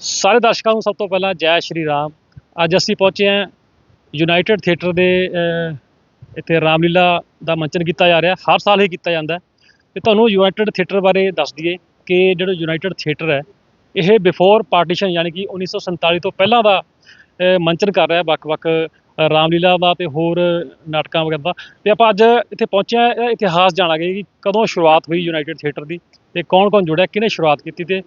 ਸਾਰੇ ਦਰਸ਼ਕਾਂ ਨੂੰ ਸਭ ਤੋਂ ਪਹਿਲਾਂ ਜੈ ਸ਼੍ਰੀ ਰਾਮ ਅੱਜ ਅਸੀਂ ਪਹੁੰਚੇ ਹਾਂ ਯੂਨਾਈਟਿਡ ਥੀਏਟਰ ਦੇ ਇੱਥੇ ਰਾਮਲੀਲਾ ਦਾ ਮੰਚਨ ਕੀਤਾ ਜਾ ਰਿਹਾ, ਹਰ ਸਾਲ ਹੀ ਕੀਤਾ ਜਾਂਦਾ ਹੈ। ਤੇ ਤੁਹਾਨੂੰ ਯੂਨਾਈਟਿਡ ਥੀਏਟਰ ਬਾਰੇ ਦੱਸ ਦਈਏ ਕਿ ਜਿਹੜਾ ਯੂਨਾਈਟਿਡ ਥੀਏਟਰ ਹੈ, ਇਹ ਬਿਫੋਰ ਪਾਰਟੀਸ਼ਨ ਯਾਨੀ ਕਿ 1947 ਤੋਂ ਪਹਿਲਾਂ ਦਾ ਮੰਚਨ ਕਰ ਰਿਹਾ ਵੱਖ-ਵੱਖ ਰਾਮਲੀਲਾ ਦਾ ਤੇ ਹੋਰ ਨਾਟਕਾਂ ਵਗੈਰਾ ਦਾ ਤੇ ਆਪਾਂ ਅੱਜ ਇੱਥੇ ਪਹੁੰਚੇ ਹਾਂ ਇਹਦਾ ਇਤਿਹਾਸ ਜਾਣਾਂਗੇ ਕਿ ਕਦੋਂ ਸ਼ੁਰੂਆਤ ਹੋਈ ਯੂਨਾਈਟਿਡ ਥੀਏਟਰ ਦੀ ਤੇ ਕੌਣ-ਕੌਣ ਜੁੜਿਆ, ਕਿਹਨੇ ਸ਼ੁਰੂਆਤ ਕੀਤੀ ਤੇ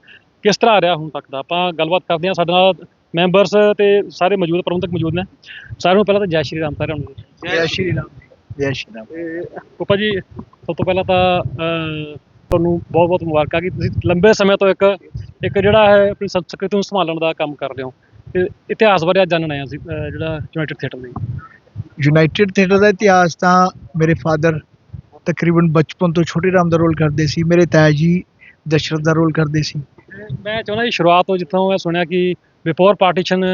ਕਿਸ ਤਰ੍ਹਾਂ ਰਿਹਾ ਹੁਣ ਤੱਕ ਦਾ? ਆਪਾਂ ਗੱਲਬਾਤ ਕਰਦੇ ਹਾਂ ਸਾਡੇ ਨਾਲ ਮੈਂਬਰਸ ਤੇ ਸਾਰੇ ਮੌਜੂਦ ਪ੍ਰਬੰਧਕ ਮੌਜੂਦ ਨੇ। ਸਾਰਿਆਂ ਨੂੰ ਪਹਿਲਾਂ ਤਾਂ ਜੈ ਸ਼੍ਰੀ ਰਾਮ ਸਾਰਿਆਂ ਨੂੰ। ਜੈ ਸ਼੍ਰੀ ਰਾਮ। ਜੈ ਸ਼੍ਰੀ ਰਾਮ। ਪਪਾ ਜੀ ਸਭ ਤੋਂ ਪਹਿਲਾਂ ਤਾਂ ਤੁਹਾਨੂੰ ਬਹੁਤ ਬਹੁਤ ਮੁਬਾਰਕਾਂ ਕਿ ਤੁਸੀਂ ਲੰਬੇ ਸਮੇਂ ਤੋਂ ਇੱਕ ਇੱਕ ਜਿਹੜਾ ਹੈ ਆਪਣੀ ਸੰਸਕ੍ਰਿਤੀ ਨੂੰ ਸੰਭਾਲਣ ਦਾ ਕੰਮ ਕਰ ਰਹੇ ਹੋ। ਤੇ ਇਤਿਹਾਸ ਬਾਰੇ ਅੱਜ ਜਾਣਨਾ ਹੈ ਅਸੀਂ ਜਿਹੜਾ ਯੂਨਾਈਟਿਡ ਥੀਏਟਰ ਦੀ ਯੂਨਾਈਟਿਡ ਥੀਏਟਰ ਦਾ ਇਤਿਹਾਸ ਤਾਂ ਮੇਰੇ ਫਾਦਰ ਤਕਰੀਬਨ ਬਚਪਨ ਤੋਂ ਛੋਟੇ ਰਾਮ ਦਾ ਰੋਲ ਕਰਦੇ ਸੀ। ਮੇਰੇ ਤਾਇਆ ਜੀ ਦਸ਼ਰਥ ਦਾ ਰੋਲ ਕਰਦੇ ਸੀ। ਮੈਂ ਚਾਹੁੰਦਾ ਜੀ ਸ਼ੁਰੂਆਤ ਤੋਂ ਜਿੱਥੋਂ ਮੈਂ ਸੁਣਿਆ ਕਿ ਬਿਫੋਰ ਪਾਰਟੀਸ਼ਨ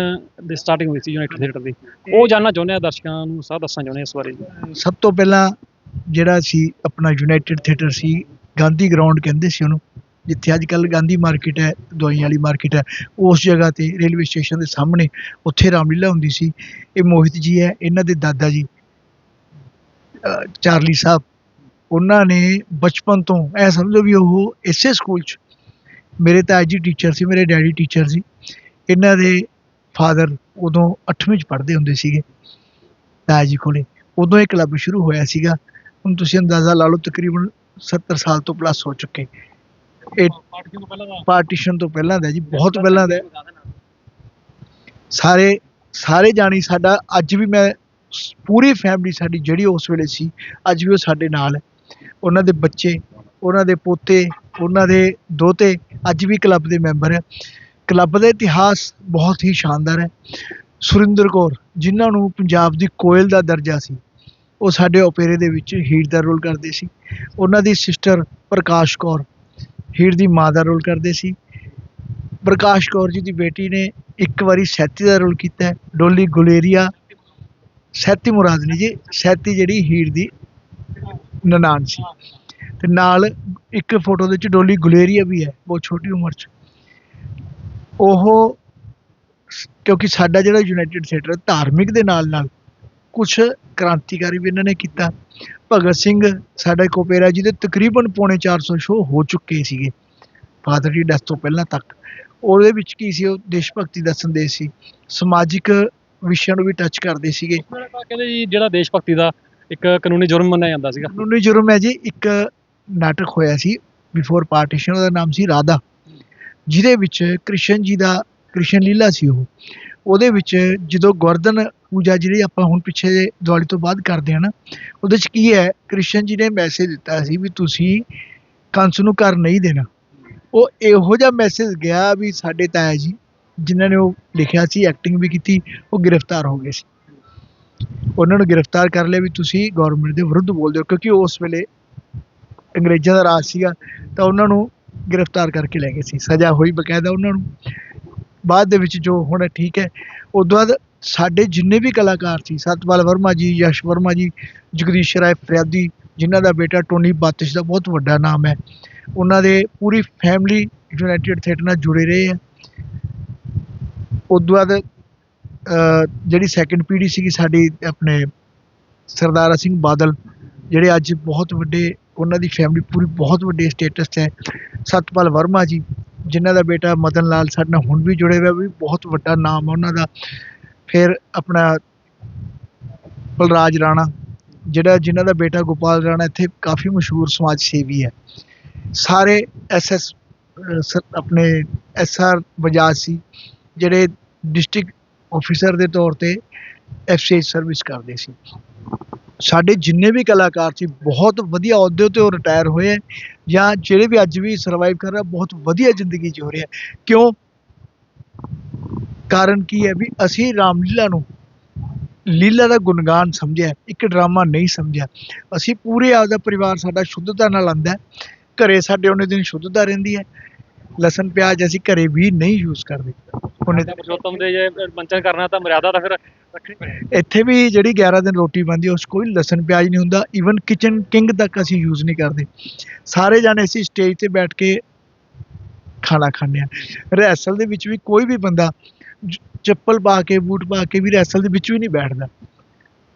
ਦੀ ਸਟਾਰਟਿੰਗ ਹੋਈ ਸੀ ਯੂਨਾਈਟਿਡ ਥੀਏਟਰ ਦੀ। ਉਹ ਜਾਨਣਾ ਚਾਹੁੰਦੇ ਆ ਦਰਸ਼ਕਾਂ ਨੂੰ ਸਭ ਦੱਸਣਾ ਚਾਹੁੰਦੇ ਆ ਇਸ ਬਾਰੇ ਸਭ ਤੋਂ ਪਹਿਲਾਂ ਜਿਹੜਾ ਸੀ ਆਪਣਾ ਯੂਨਾਈਟਿਡ ਥੀਏਟਰ ਸੀ ਗਾਂਧੀ ਗਰਾਊਂਡ ਕਹਿੰਦੇ ਸੀ ਉਹਨੂੰ ਜਿੱਥੇ ਅੱਜ ਕੱਲ ਗਾਂਧੀ ਮਾਰਕੀਟ ਹੈ ਦਵਾਈਆਂ ਵਾਲੀ ਮਾਰਕੀਟ ਹੈ ਉਸ ਜਗ੍ਹਾ ਤੇ ਰੇਲਵੇ ਸਟੇਸ਼ਨ ਦੇ ਸਾਹਮਣੇ ਉੱਥੇ ਰਾਮਲੀਲਾ ਹੁੰਦੀ ਸੀ। ਇਹ ਮੋਹਿਤ ਜੀ ਹੈ ਇਹਨਾਂ ਦੇ ਦਾਦਾ ਜੀ ਚਾਰਲੀ ਸਾਹਿਬ ਉਹਨਾਂ ਨੇ ਬਚਪਨ ਤੋਂ ਐ ਸਮਝੋ ਵੀ ਉਹ ਇਸੇ ਸਕੂਲ 'ਚ ਮੇਰੇ ਤਾਇਆ ਜੀ ਟੀਚਰ ਸੀ, ਮੇਰੇ ਡੈਡੀ ਟੀਚਰ ਸੀ। ਇਹਨਾਂ ਦੇ ਫਾਦਰ ਉਦੋਂ 8ਵੀਂ 'ਚ ਪੜ੍ਹਦੇ ਹੁੰਦੇ ਸੀਗੇ, ਤਾਇਆ ਜੀ ਕੋਲੇ। ਉਦੋਂ ਇਹ ਕਲੱਬ ਸ਼ੁਰੂ ਹੋਇਆ ਸੀਗਾ। ਹੁਣ ਤੁਸੀਂ ਅੰਦਾਜ਼ਾ ਲਾ ਲਓ, ਤਕਰੀਬਨ 70 ਸਾਲ ਤੋਂ ਪਲੱਸ ਹੋ ਚੁੱਕੇ। ਇਹ ਪਾਰਟੀਸ਼ਨ ਤੋਂ ਪਹਿਲਾਂ ਦਾ ਜੀ, ਬਹੁਤ ਪਹਿਲਾਂ ਦਾ। ਸਾਰੇ ਸਾਰੇ ਜਾਣੀ ਸਾਡਾ, ਅੱਜ ਵੀ ਮੈਂ ਪੂਰੀ ਫੈਮਿਲੀ ਸਾਡੀ ਜਿਹੜੀ ਉਸ ਵੇਲੇ ਸੀ, ਅੱਜ ਵੀ ਉਹ ਸਾਡੇ ਨਾਲ ਹੈ। ਉਹਨਾਂ ਦੇ ਬੱਚੇ, ਉਹਨਾਂ ਦੇ ਪੋਤੇ, ਉਹਨਾਂ ਦੇ ਦੋਤੇ ਅੱਜ ਵੀ ਕਲੱਬ ਦੇ ਮੈਂਬਰ ਹੈ ਕਲੱਬ ਦਾ ਇਤਿਹਾਸ ਬਹੁਤ ਹੀ ਸ਼ਾਨਦਾਰ ਹੈ। ਸੁਰਿੰਦਰ ਕੌਰ, ਜਿਨ੍ਹਾਂ ਨੂੰ ਪੰਜਾਬ ਦੀ ਕੋਇਲ ਦਾ ਦਰਜਾ ਸੀ, ਉਹ ਸਾਡੇ ਓਪੇਰੇ ਦੇ ਵਿੱਚ ਹੀਰ ਦਾ ਰੋਲ ਕਰਦੇ ਸੀ। ਉਹਨਾਂ ਦੀ ਸਿਸਟਰ ਪ੍ਰਕਾਸ਼ ਕੌਰ, ਹੀਰ ਦੀ ਮਾਂ ਦਾ ਰੋਲ ਕਰਦੇ ਸੀ। ਪ੍ਰਕਾਸ਼ ਕੌਰ ਜੀ ਦੀ ਬੇਟੀ ਨੇ ਇੱਕ ਵਾਰੀ ਸੈਤੀ ਦਾ ਰੋਲ ਕੀਤਾ ਡੋਲੀ ਗੁਲੇਰੀਆ, ਸੈਤੀ ਮੁਰਾਦ ਨਹੀਂ ਜੀ, ਸੈਤੀ ਜਿਹੜੀ ਹੀਰ ਦੀ ਨਨਾਣ ਸੀ। ਤੇ ਨਾਲ ਇੱਕ ਫੋਟੋ ਦੇ ਵਿੱਚ ਡੋਲੀ ਗੁਲੇਰੀਆ ਵੀ ਹੈ ਬਹੁਤ ਛੋਟੀ ਉਮਰ 'ਚ। ਉਹ ਕਿਉਂਕਿ ਸਾਡਾ ਜਿਹੜਾ ਯੂਨਾਈਟਿਡ ਥੀਏਟਰ ਧਾਰਮਿਕ ਦੇ ਨਾਲ ਨਾਲ ਕੁਝ ਕ੍ਰਾਂਤੀਕਾਰੀ ਵੀ ਇਹਨਾਂ ਨੇ ਕੀਤਾ। ਭਗਤ ਸਿੰਘ ਸਾਡਾ ਇੱਕ ਓਪੇਰਾ ਜਿਹਦੇ ਤਕਰੀਬਨ ਪੌਣੇ 400 ਸ਼ੋਅ ਹੋ ਚੁੱਕੇ ਸੀਗੇ ਫਾਦਰ ਦੀ ਡੈਥ ਤੋਂ ਪਹਿਲਾਂ ਤੱਕ। ਉਹਦੇ ਵਿੱਚ ਕੀ ਸੀ ਉਹ ਦੇਸ਼ ਭਗਤੀ ਦਾ ਸੰਦੇਸ਼ ਸੀ। ਸਮਾਜਿਕ ਵਿਸ਼ਿਆਂ ਨੂੰ ਵੀ ਟੱਚ ਕਰਦੇ ਸੀਗੇ। ਕਹਿੰਦੇ ਜੀ ਜਿਹੜਾ ਦੇਸ਼ ਭਗਤੀ ਦਾ ਇੱਕ ਕਾਨੂੰਨੀ ਜੁਰਮ ਮੰਨਿਆ ਜਾਂਦਾ ਸੀਗਾ। ਕਾਨੂੰਨੀ ਜੁਰਮ ਹੈ ਜੀ ਇੱਕ ਨਾਟਕ ਹੋਇਆ ਸੀ ਬਿਫੋਰ ਪਾਰਟੀਸ਼ਨ ਉਹਦਾ ਨਾਮ ਸੀ ਰਾਧਾ। ਜਿਹਦੇ ਵਿੱਚ ਕ੍ਰਿਸ਼ਨ ਜੀ ਦਾ ਕ੍ਰਿਸ਼ਨ ਲੀਲਾ ਸੀ ਉਹ। ਉਹਦੇ ਵਿੱਚ ਜਦੋਂ ਗੋਰਧਨ ਪੂਜਾ ਜਿਹੜੀ ਆਪਾਂ ਹੁਣ ਪਿੱਛੇ ਜਿਹੇ ਦੀਵਾਲੀ ਤੋਂ ਬਾਅਦ ਕਰਦੇ ਹਾਂ ਨਾ, ਉਹਦੇ ਵਿੱਚ ਕੀ ਹੈ, ਕ੍ਰਿਸ਼ਨ ਜੀ ਨੇ ਮੈਸੇਜ ਦਿੱਤਾ ਸੀ ਵੀ ਤੁਸੀਂ ਕੰਸ ਨੂੰ ਘਰ ਨਹੀਂ ਦੇਣਾ। ਉਹ ਇਹੋ ਜਿਹਾ ਮੈਸੇਜ ਗਿਆ ਵੀ ਸਾਡੇ ਤਾਇਆ ਜੀ, ਜਿਨ੍ਹਾਂ ਨੇ ਉਹ ਲਿਖਿਆ ਸੀ ਐਕਟਿੰਗ ਵੀ ਕੀਤੀ, ਉਹ ਗ੍ਰਿਫਤਾਰ ਹੋ ਗਏ ਸੀ। ਉਹਨਾਂ ਨੂੰ ਗ੍ਰਿਫਤਾਰ ਕਰ ਲਿਆ ਵੀ ਤੁਸੀਂ ਗਵਰਨਮੈਂਟ ਦੇ ਵਿਰੁੱਧ ਬੋਲਦੇ ਹੋ, ਕਿਉਂਕਿ ਉਸ ਵੇਲੇ ਅੰਗਰੇਜ਼ਾਂ ਦਾ ਰਾਜ ਸੀਗਾ, ਤਾਂ ਉਹਨਾਂ ਨੂੰ ਗ੍ਰਿਫਤਾਰ ਕਰਕੇ ਲੈ ਗਏ ਸੀ, ਸਜ਼ਾ ਹੋਈ ਬਕਾਇਦਾ ਉਹਨਾਂ ਨੂੰ। ਬਾਅਦ ਦੇ ਵਿੱਚ ਜੋ ਹੁਣ ਠੀਕ ਹੈ ਉਸ ਤੋਂ ਬਾਅਦ ਸਾਡੇ ਜਿੰਨੇ ਵੀ ਕਲਾਕਾਰ ਸੀ, ਸਤਪਾਲ ਵਰਮਾ ਜੀ, ਯਸ਼ ਵਰਮਾ ਜੀ, ਜਗਦੀਸ਼ ਰਾਏ ਫਰਿਆਦੀ, ਜਿਨ੍ਹਾਂ ਦਾ ਬੇਟਾ ਟੋਨੀ ਬਾਤਿਸ਼ ਦਾ ਬਹੁਤ ਵੱਡਾ ਨਾਮ ਹੈ, ਉਹਨਾਂ ਦੇ ਪੂਰੀ ਫੈਮਿਲੀ ਯੂਨਾਈਟਿਡ ਥੀਏਟਰ ਨਾਲ ਜੁੜੇ ਰਹੇ ਆ ਉਸ ਤੋਂ ਬਾਅਦ ਜਿਹੜੀ ਸੈਕੰਡ ਪੀੜ੍ਹੀ ਸੀਗੀ ਸਾਡੀ, ਆਪਣੇ ਸਰਦਾਰਾ ਸਿੰਘ ਬਾਦਲ, ਜਿਹੜੇ ਅੱਜ ਬਹੁਤ ਵੱਡੇ ਉਹਨਾਂ ਦੀ ਫੈਮਿਲੀ ਪੂਰੀ ਬਹੁਤ ਵੱਡੇ ਸਟੇਟਸ 'ਤੇ ਹੈ। ਸਤਪਾਲ ਵਰਮਾ ਜੀ, ਜਿਨ੍ਹਾਂ ਦਾ ਬੇਟਾ ਮਦਨ ਲਾਲ ਸਾਡੇ ਨਾਲ ਹੁਣ ਵੀ ਜੁੜੇ ਹੋਏ ਵੀ ਬਹੁਤ ਵੱਡਾ ਨਾਮ ਆ ਉਹਨਾਂ ਦਾ। ਫਿਰ ਆਪਣਾ ਬਲਰਾਜ ਰਾਣਾ, ਜਿਹੜਾ ਜਿਨ੍ਹਾਂ ਦਾ ਬੇਟਾ ਗੋਪਾਲ ਰਾਣਾ ਇੱਥੇ ਕਾਫੀ ਮਸ਼ਹੂਰ ਸਮਾਜ ਸੇਵੀ ਹੈ। ਸਾਰੇ ਐਸਐਸ ਆਪਣੇ ਐਸਆਰ ਬਜਾਜ ਸੀ, ਜਿਹੜੇ ਡਿਸਟ੍ਰਿਕਟ ਆਫੀਸਰ ਦੇ ਤੌਰ ਤੇ ਐਫਸੀਆਈ ਸਰਵਿਸ ਕਰਦੇ ਸੀ। ਸਾਡੇ ਜਿੰਨੇ ਵੀ ਕਲਾਕਾਰ ਸੀ, ਬਹੁਤ ਵਧੀਆ ਅਹੁਦੇ ਉੱਤੇ ਉਹ ਰਿਟਾਇਰ ਹੋਏ ਹੈ ਜਾਂ ਜਿਹੜੇ ਵੀ ਅੱਜ ਵੀ ਸਰਵਾਈਵ ਕਰ ਰਿਹਾ ਬਹੁਤ ਵਧੀਆ ਜ਼ਿੰਦਗੀ ਜੀ ਰਹੇ ਆ। ਕਿਉਂ? ਕਾਰਨ ਕੀ ਹੈ ਵੀ ਅਸੀਂ ਰਾਮਲੀਲਾ ਨੂੰ ਲੀਲਾ ਦਾ ਗੁਣਗਾਨ ਸਮਝਿਆ, ਇੱਕ ਡਰਾਮਾ ਨਹੀਂ ਸਮਝਿਆ। ਅਸੀਂ ਪੂਰੇ ਆਪਦਾ ਪਰਿਵਾਰ ਸਾਡਾ ਸ਼ੁੱਧਤਾ ਨਾਲ ਆਂਦਾ ਹੈ, ਘਰੇ ਸਾਡੇ ਉਹਨੇ ਦਿਨ ਸ਼ੁੱਧਤਾ ਰਹਿੰਦੀ ਹੈ। ਲਸਣ ਪਿਆਜ਼ ਅਸੀਂ ਘਰੇ ਵੀ ਨਹੀਂ ਯੂਜ਼ ਕਰਦੇ ਉਹਨੇ ਤਾਂ ਪੁਰਸ਼ੋਤਮ ਦੇ ਜੇ ਮੰਚਨ ਕਰਨਾ ਤਾਂ ਮਰਿਆਦਾ ਤਾਂ ਫਿਰ ਇੱਥੇ ਵੀ ਜਿਹੜੀ 11 ਦਿਨ ਰੋਟੀ ਬਣਦੀ ਉਸ ਕੋਈ ਲਸਣ ਪਿਆਜ਼ ਨਹੀਂ ਹੁੰਦਾ। ਈਵਨ ਕਿਚਨ ਕਿੰਗ ਤੱਕ ਅਸੀਂ ਯੂਜ਼ ਨਹੀਂ ਕਰਦੇ। ਸਾਰੇ ਜਾਣੇ ਅਸੀਂ ਸਟੇਜ ਤੇ ਬੈਠ ਕੇ ਖਾਣਾ ਖਾਂਦੇ ਆ ਰਿਹਰਸਲ ਦੇ ਵਿੱਚ ਵੀ ਕੋਈ ਵੀ ਬੰਦਾ ਚੱਪਲ ਪਾ ਕੇ ਬੂਟ ਪਾ ਕੇ ਵੀ ਰਿਹਰਸਲ ਦੇ ਵਿੱਚ ਵੀ ਨਹੀਂ ਬੈਠਦਾ।